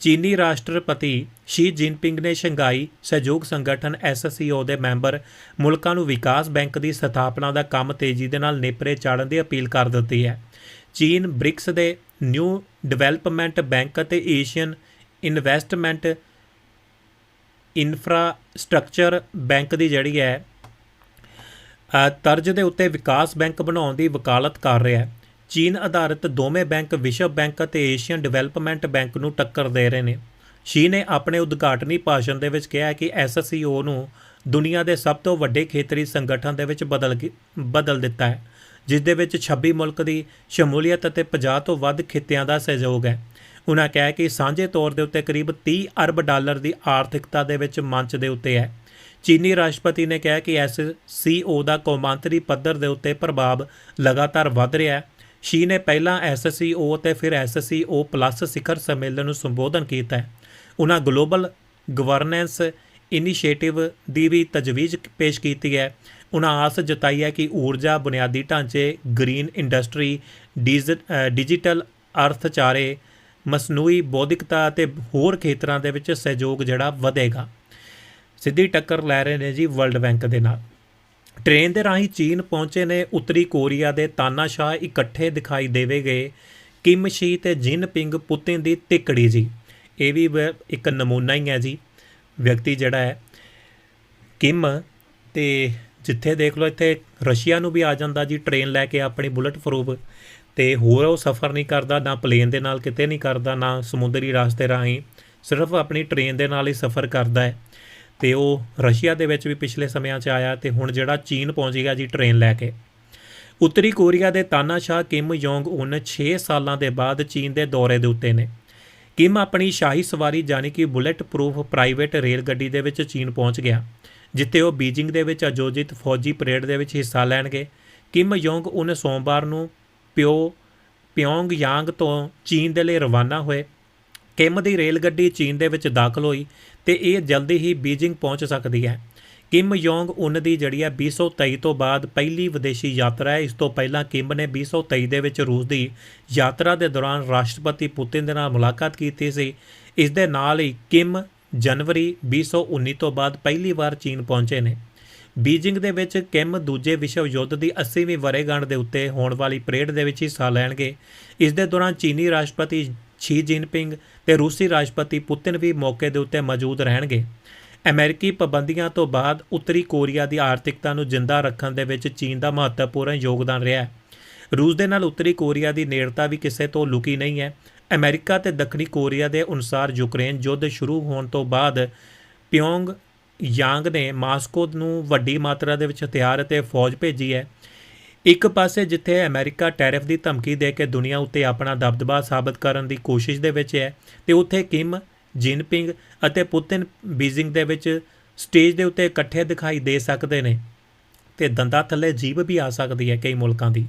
ਚੀਨੀ ਰਾਸ਼ਟਰਪਤੀ ਸ਼ੀ ਜਿਨਪਿੰਗ ਨੇ ਸ਼ੰਘਾਈ ਸਹਿਯੋਗ ਸੰਗਠਨ ਐਸਸੀਓ ਦੇ ਮੈਂਬਰ ਮੁਲਕਾਂ ਨੂੰ ਵਿਕਾਸ ਬੈਂਕ ਦੀ ਸਥਾਪਨਾ ਦਾ ਕੰਮ ਤੇਜ਼ੀ ਦੇ ਨਾਲ ਨੇਪਰੇ ਚਾੜਨ ਦੀ ਅਪੀਲ ਕਰ ਦਿੱਤੀ ਹੈ। ਚੀਨ ਬ੍ਰਿਕਸ ਦੇ ਨਿਊ ਡਿਵੈਲਪਮੈਂਟ ਬੈਂਕ ਅਤੇ ਏਸ਼ੀਅਨ ਇਨਵੈਸਟਮੈਂਟ ਇਨਫਰਾਸਟ੍ਰਕਚਰ ਬੈਂਕ ਦੀ ਜਿਹੜੀ ਹੈ ਤਰਜ਼ ਦੇ ਉੱਤੇ ਵਿਕਾਸ ਬੈਂਕ ਬਣਾਉਣ ਦੀ ਵਕਾਲਤ ਕਰ ਰਿਹਾ ਹੈ। ਚੀਨ ਆਧਾਰਿਤ ਦੋਵੇਂ ਬੈਂਕ ਵਿਸ਼ਵ ਬੈਂਕ ਅਤੇ ਏਸ਼ੀਅਨ ਡਿਵੈਲਪਮੈਂਟ ਬੈਂਕ ਨੂੰ ਟੱਕਰ ਦੇ ਰਹੇ ਨੇ। ਸ਼ੀ ਨੇ ਆਪਣੇ ਉਦਘਾਟਨੀ ਭਾਸ਼ਣ ਦੇ ਵਿੱਚ ਕਿਹਾ ਕਿ ਐਸਸੀਓ ਨੂੰ ਦੁਨੀਆ ਦੇ ਸਭ ਤੋਂ ਵੱਡੇ ਖੇਤਰੀ ਸੰਗਠਨ ਦੇ ਵਿੱਚ ਬਦਲ ਕੇ- ਬਦਲ ਦਿੱਤਾ ਹੈ, ਜਿਸ ਦੇ ਵਿੱਚ 26 ਮੁਲਕ ਦੀ ਸ਼ਮੂਲੀਅਤ ਅਤੇ 50 ਤੋਂ ਵੱਧ ਖਿੱਤਿਆਂ ਦਾ ਸਹਿਯੋਗ ਹੈ। ਉਹਨਾਂ ਕਿਹਾ ਕਿ ਸਾਂਝੇ ਤੌਰ ਦੇ ਉੱਤੇ ਕਰੀਬ 30 ਅਰਬ ਡਾਲਰ ਦੀ ਆਰਥਿਕਤਾ ਦੇ ਵਿੱਚ ਮੰਚ ਦੇ ਉੱਤੇ ਹੈ। ਚੀਨੀ ਰਾਸ਼ਟਰਪਤੀ ਨੇ ਕਿਹਾ ਕਿ ਐਸਸੀਓ ਦਾ ਕੌਮਾਂਤਰੀ ਪੱਧਰ ਦੇ ਉੱਤੇ ਪ੍ਰਭਾਵ ਲਗਾਤਾਰ ਵਧ ਰਿਹਾ ਹੈ। ਸ਼ੀ ਨੇ ਪਹਿਲਾਂ ਐਸਸੀਓ ਤੇ ਫਿਰ ਐਸਸੀਓ ਪਲੱਸ ਸਿਖਰ ਸੰਮੇਲਨ ਨੂੰ ਸੰਬੋਧਨ ਕੀਤਾ ਹੈ। ਉਹਨਾਂ ਗਲੋਬਲ ਗਵਰਨੈਂਸ ਇਨੀਸ਼ੀਏਟਿਵ ਦੀ ਵੀ ਤਜਵੀਜ਼ ਪੇਸ਼ ਕੀਤੀ ਹੈ। ਉਹਨਾਂ ਆਸ ਜਤਾਈ ਹੈ ਕਿ ਊਰਜਾ ਬੁਨਿਆਦੀ ਢਾਂਚੇ, ਗ੍ਰੀਨ ਇੰਡਸਟਰੀ, ਡਿਜ- ਡਿਜੀਟਲ ਅਰਥਚਾਰੇ, ਮਸਨੂਈ ਬੌਧਿਕਤਾ ਅਤੇ ਹੋਰ ਖੇਤਰਾਂ ਦੇ ਵਿੱਚ ਸਹਿਯੋਗ ਜਿਹੜਾ ਵਧੇਗਾ। ਸਿੱਧੀ ਟੱਕਰ ਲੈ ਰਹੇ ਨੇ ਜੀ ਵਰਲਡ ਬੈਂਕ ਦੇ ਨਾਲ। ਟ੍ਰੇਨ ਦੇ ਰਾਹੀਂ ਚੀਨ ਪਹੁੰਚੇ ਨੇ ਉੱਤਰੀ ਕੋਰੀਆ ਦੇ ਤਾਨਾਸ਼ਾਹ ਇਕੱਠੇ ਦਿਖਾਈ ਦੇਵੇ ਗਏ ਕਿਮ ਸ਼ੀ ਤੇ ਜਿਨ ਪਿੰਗ ਪੁਤਿਨ ਦੀ ਤਿੱਕੜੀ ਜੀ। ਇਹ ਵੀ ਇੱਕ ਨਮੂਨਾ ਹੀ ਹੈ ਜੀ। ਵਿਅਕਤੀ ਜਿਹੜਾ ਹੈ, ਕਿਮ ਤੇ ਜਿੱਥੇ ਦੇਖ ਲਓ ਇੱਥੇ ਰਸ਼ੀਆ ਨੂੰ ਵੀ ਆ ਜਾਂਦਾ ਜੀ ਟ੍ਰੇਨ ਲੈ ਕੇ ਆਪਣੀ ਬੁਲਟ ਫਰੂਬ ਤੇ ਹੋਰ ਉਹ ਸਫ਼ਰ ਨਹੀਂ ਕਰਦਾ, ਨਾ ਪਲੇਨ ਦੇ ਨਾਲ ਕਿਤੇ ਨਹੀਂ ਕਰਦਾ, ਨਾ ਸਮੁੰਦਰੀ ਰਸਤੇ ਰਾਹੀਂ, ਸਿਰਫ ਆਪਣੀ ਟ੍ਰੇਨ ਦੇ ਨਾਲ ਹੀ ਸਫ਼ਰ ਕਰਦਾ ਹੈ। ਤੇ ਉਹ ਰਸ਼ੀਆ ਦੇ ਵਿੱਚ ਵੀ ਪਿਛਲੇ ਸਮਿਆਂ 'ਚ ਆਇਆ ਤੇ ਹੁਣ ਜਿਹੜਾ ਚੀਨ ਪਹੁੰਚ ਗਿਆ ਜੀ ਟ੍ਰੇਨ ਲੈ ਕੇ। ਉੱਤਰੀ ਕੋਰੀਆ ਦੇ ਤਾਨਾਸ਼ਾਹ ਕਿਮ ਯੋਂਗ ਉਨ 6 ਸਾਲਾਂ ਦੇ ਬਾਅਦ ਚੀਨ ਦੇ ਦੌਰੇ ਦੇ ਉੱਤੇ ਨੇ। ਕਿਮ ਆਪਣੀ ਸ਼ਾਹੀ ਸਵਾਰੀ ਜਾਣੀ ਕਿ ਬੁਲੇਟ ਪ੍ਰੂਫ ਪ੍ਰਾਈਵੇਟ ਰੇਲ ਗੱਡੀ ਦੇ ਵਿੱਚ ਚੀਨ ਪਹੁੰਚ ਗਿਆ, ਜਿੱਥੇ ਉਹ ਬੀਜਿੰਗ ਦੇ ਵਿੱਚ ਆਯੋਜਿਤ ਫੌਜੀ ਪਰੇਡ ਦੇ ਵਿੱਚ ਹਿੱਸਾ ਲੈਣਗੇ। ਕਿਮ ਯੋਂਗ ਉਨ ਸੋਮਵਾਰ ਨੂੰ ਪਿਓ ਪਿਓਂਗਯਾਂਗ ਤੋਂ ਚੀਨ ਦੇ ਲਈ ਰਵਾਨਾ ਹੋਏ। ਕਿਮ ਦੀ ਰੇਲ ਗੱਡੀ ਚੀਨ ਦੇ ਵਿੱਚ ਦਾਖਲ ਹੋਈ ਤੇ ਇਹ ਜਲਦੀ ਹੀ ਬੀਜਿੰਗ ਪਹੁੰਚ ਸਕਦੀ ਹੈ। ਕਿਮ ਯੋਂਗ ਉਨ ਦੀ ਜਿਹੜੀ ਹੈ 2023 ਤੋਂ ਬਾਅਦ ਪਹਿਲੀ ਵਿਦੇਸ਼ੀ ਯਾਤਰਾ ਹੈ। ਇਸ ਤੋਂ ਪਹਿਲਾਂ ਕਿਮ ਨੇ 2023 ਦੇ ਵਿੱਚ ਰੂਸ ਦੀ ਯਾਤਰਾ ਦੇ ਦੌਰਾਨ ਰਾਸ਼ਟਰਪਤੀ ਪੁਤਿਨ ਦੇ ਨਾਲ ਮੁਲਾਕਾਤ ਕੀਤੀ ਸੀ। ਇਸ ਦੇ ਨਾਲ ਹੀ ਕਿਮ ਜਨਵਰੀ 2019 ਤੋਂ ਬਾਅਦ ਪਹਿਲੀ ਵਾਰ ਚੀਨ ਪਹੁੰਚੇ ਨੇ। ਬੀਜਿੰਗ ਦੇ ਵਿੱਚ ਕਿਮ ਦੂਜੇ ਵਿਸ਼ਵ ਯੁੱਧ ਦੀ 80ਵੀਂ ਵਰ੍ਹੇਗੰਢ ਦੇ ਉੱਤੇ ਹੋਣ ਵਾਲੀ ਪਰੇਡ ਦੇ ਵਿੱਚ ਹਿੱਸਾ ਲੈਣਗੇ। ਇਸ ਦੇ ਦੌਰਾਨ ਚੀਨੀ ਰਾਸ਼ਟਰਪਤੀ ਸ਼ੀ ਜਿਨਪਿੰਗ ਤੇ ਰੂਸੀ ਰਾਸ਼ਟਰਪਤੀ ਪੁਤਿਨ ਵੀ ਮੌਕੇ ਦੇ ਉੱਤੇ ਮੌਜੂਦ ਰਹਿਣਗੇ। ਅਮਰੀਕੀ ਪਾਬੰਦੀਆਂ ਤੋਂ ਬਾਅਦ ਉੱਤਰੀ ਕੋਰੀਆ ਦੀ ਆਰਥਿਕਤਾ ਨੂੰ ਜਿੰਦਾ ਰੱਖਣ ਦੇ ਵਿੱਚ ਚੀਨ ਦਾ ਮਹੱਤਵਪੂਰਨ ਯੋਗਦਾਨ ਰਿਹਾ ਹੈ। ਰੂਸ ਦੇ ਨਾਲ ਉੱਤਰੀ ਕੋਰੀਆ ਦੀ ਨੇੜਤਾ ਵੀ ਕਿਸੇ ਤੋਂ ਲੁਕੀ ਨਹੀਂ ਹੈ। ਅਮਰੀਕਾ ਤੇ ਦੱਖਣੀ ਕੋਰੀਆ ਦੇ ਅਨੁਸਾਰ ਯੂਕਰੇਨ ਯੁੱਧ ਸ਼ੁਰੂ ਹੋਣ ਤੋਂ ਬਾਅਦ ਪਿਓਂਗ ਯਾਂਗ ਨੇ ਮਾਸਕੋ ਨੂੰ ਵੱਡੀ ਮਾਤਰਾ ਦੇ ਵਿੱਚ ਹਥਿਆਰ ਅਤੇ ਫੌਜ ਭੇਜੀ ਹੈ। ਇੱਕ ਪਾਸੇ ਜਿੱਥੇ ਅਮਰੀਕਾ ਟੈਰਿਫ ਦੀ ਧਮਕੀ ਦੇ ਕੇ ਦੁਨੀਆ ਉੱਤੇ ਆਪਣਾ ਦਬਦਬਾ ਸਾਬਤ ਕਰਨ ਦੀ ਕੋਸ਼ਿਸ਼ ਦੇ ਵਿੱਚ ਹੈ ਤੇ ਉੱਥੇ ਕਿਮ ਜਿਨਪਿੰਗ ਅਤੇ ਪੁਤਿਨ ਬੀਜਿੰਗ ਦੇ ਵਿੱਚ ਸਟੇਜ ਦੇ ਉੱਤੇ ਇਕੱਠੇ ਦਿਖਾਈ ਦੇ ਸਕਦੇ ਨੇ ਤੇ ਦੰਦਾਂ ਥੱਲੇ ਜੀਭ ਵੀ ਆ ਸਕਦੀ ਹੈ ਕਈ ਮੁਲਕਾਂ ਦੀ।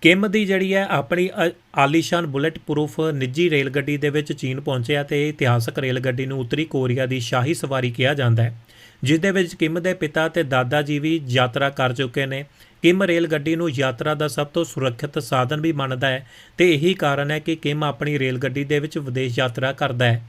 ਕਿਮ ਦੀ ਜਿਹੜੀ ਹੈ ਆਪਣੀ ਅ- ਆਲੀਸ਼ਾਨ ਬੁਲੇਟ ਪ੍ਰੂਫ ਨਿੱਜੀ ਰੇਲ ਗੱਡੀ ਦੇ ਵਿੱਚ ਚੀਨ ਪਹੁੰਚਿਆ ਤੇ ਇਤਿਹਾਸਕ ਰੇਲ ਗੱਡੀ ਨੂੰ ਉੱਤਰੀ ਕੋਰੀਆ ਦੀ ਸ਼ਾਹੀ ਸਵਾਰੀ ਕਿਹਾ ਜਾਂਦਾ ਹੈ ਜਿਸ ਦੇ ਵਿੱਚ ਕਿਮ ਦੇ ਪਿਤਾ ਤੇ ਦਾਦਾ ਜੀ ਵੀ ਯਾਤਰਾ ਕਰ ਚੁੱਕੇ ਨੇ ਕਿਮ ਰੇਲ ਗੱਡੀ ਨੂੰ ਯਾਤਰਾ ਦਾ ਸਭ ਤੋਂ ਸੁਰੱਖਿਅਤ ਸਾਧਨ ਵੀ ਮੰਨਦਾ ਹੈ ਤੇ ਇਹੀ ਕਾਰਨ ਹੈ ਕਿ ਕਿਮ ਆਪਣੀ ਰੇਲ ਗੱਡੀ ਦੇ ਵਿੱਚ ਵਿਦੇਸ਼ ਯਾਤਰਾ ਕਰਦਾ ਹੈ।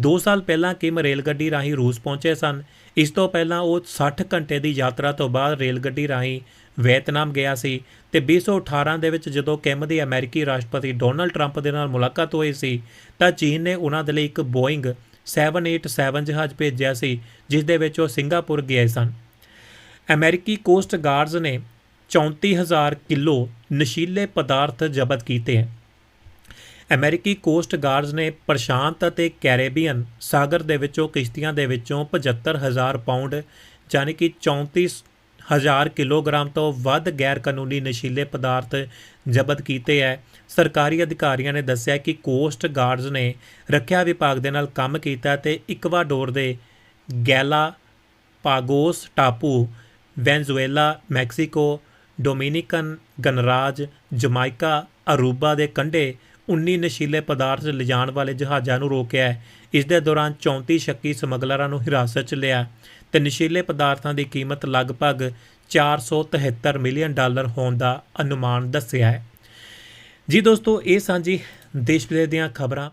2 ਸਾਲ ਪਹਿਲਾਂ ਕਿਮ ਰੇਲ ਗੱਡੀ ਰਾਹੀਂ ਰੂਸ ਪਹੁੰਚੇ ਸਨ। ਇਸ ਤੋਂ ਪਹਿਲਾਂ ਉਹ 60 ਘੰਟੇ ਦੀ ਯਾਤਰਾ ਤੋਂ ਬਾਅਦ ਰੇਲ ਗੱਡੀ ਰਾਹੀਂ ਵੀਅਤਨਾਮ ਗਿਆ ਸੀ ਤੇ 2018 ਦੇ ਵਿੱਚ ਜਦੋਂ ਕਿਮ ਦੀ ਅਮਰੀਕੀ ਰਾਸ਼ਟਰਪਤੀ ਡੋਨਲਡ ਟਰੰਪ ਦੇ ਨਾਲ ਮੁਲਾਕਾਤ ਹੋਈ ਸੀ, ਤਾਂ ਚੀਨ ਨੇ ਉਹਨਾਂ ਦੇ ਲਈ ਇੱਕ ਬੋਇੰਗ 787 ਜਹਾਜ਼ ਭੇਜਿਆ ਸੀ, ਜਿਸ ਦੇ ਵਿੱਚ ਉਹ ਸਿੰਗਾਪੁਰ ਗਏ ਸਨ। ਅਮਰੀਕੀ ਕੋਸਟ ਗਾਰਡਜ਼ ਨੇ 34000 ਕਿਲੋ ਨਸ਼ੀਲੇ ਪਦਾਰਥ ਜ਼ਬਤ ਕੀਤੇ ਹਨ ਅਮਰੀਕੀ ਕੋਸਟ ਗਾਰਡਜ਼ ਨੇ ਪ੍ਰਸ਼ਾਂਤ ਅਤੇ ਕੈਰੇਬੀਅਨ ਸਾਗਰ ਦੇ ਵਿੱਚੋਂ, ਕਿਸ਼ਤੀਆਂ ਦੇ ਵਿੱਚੋਂ 75000 ਪਾਉਂਡ, ਯਾਨੀ ਕਿ 34000 ਕਿਲੋਗ੍ਰਾਮ ਤੋਂ ਵੱਧ ਗੈਰ ਕਾਨੂੰਨੀ ਨਸ਼ੀਲੇ ਪਦਾਰਥ ਜ਼ਬਤ ਕੀਤੇ ਹੈ। ਸਰਕਾਰੀ ਅਧਿਕਾਰੀਆਂ ਨੇ ਦੱਸਿਆ ਕਿ ਕੋਸਟ ਗਾਰਡਜ਼ ਨੇ ਰੱਖਿਆ ਵਿਭਾਗ ਦੇ ਨਾਲ ਕੰਮ ਕੀਤਾ ਤੇ ਇਕਵਾਡੋਰ ਦੇ ਗੈਲਾ ਪਾਗੋਸ ਟਾਪੂ, ਵੈਨਜ਼ੂਏਲਾ, ਮੈਕਸੀਕੋ ਡੋਮਿਨਿਕਨ, ਗਣਰਾਜ, ਜਮਾਇਕਾ, ਅਰੂਬਾ ਦੇ ਕੰਢੇ 19 ਨਸ਼ੀਲੇ ਪਦਾਰਥ ਲਿਜਾਣ ਵਾਲੇ ਜਹਾਜ਼ਾਂ ਨੂੰ ਰੋਕਿਆ ਹੈ। ਇਸ ਦੇ ਦੌਰਾਨ 34 ਸ਼ੱਕੀ ਸਮਗਲਰਾਂ ਨੂੰ ਹਿਰਾਸਤ 'ਚ ਲਿਆ ਤੇ ਨਸ਼ੀਲੇ ਪਦਾਰਥਾਂ ਦੀ ਕੀਮਤ ਲਗਭਗ 473 ਮਿਲੀਅਨ ਡਾਲਰ ਹੋਣ ਦਾ ਅਨੁਮਾਨ ਦੱਸਿਆ ਹੈ। ਜੀ ਦੋਸਤੋ, ਇਹ ਸਾਂਝੀ ਦੇਸ਼ ਵਿਦੇਸ਼ ਦੀਆਂ ਖਬਰਾਂ।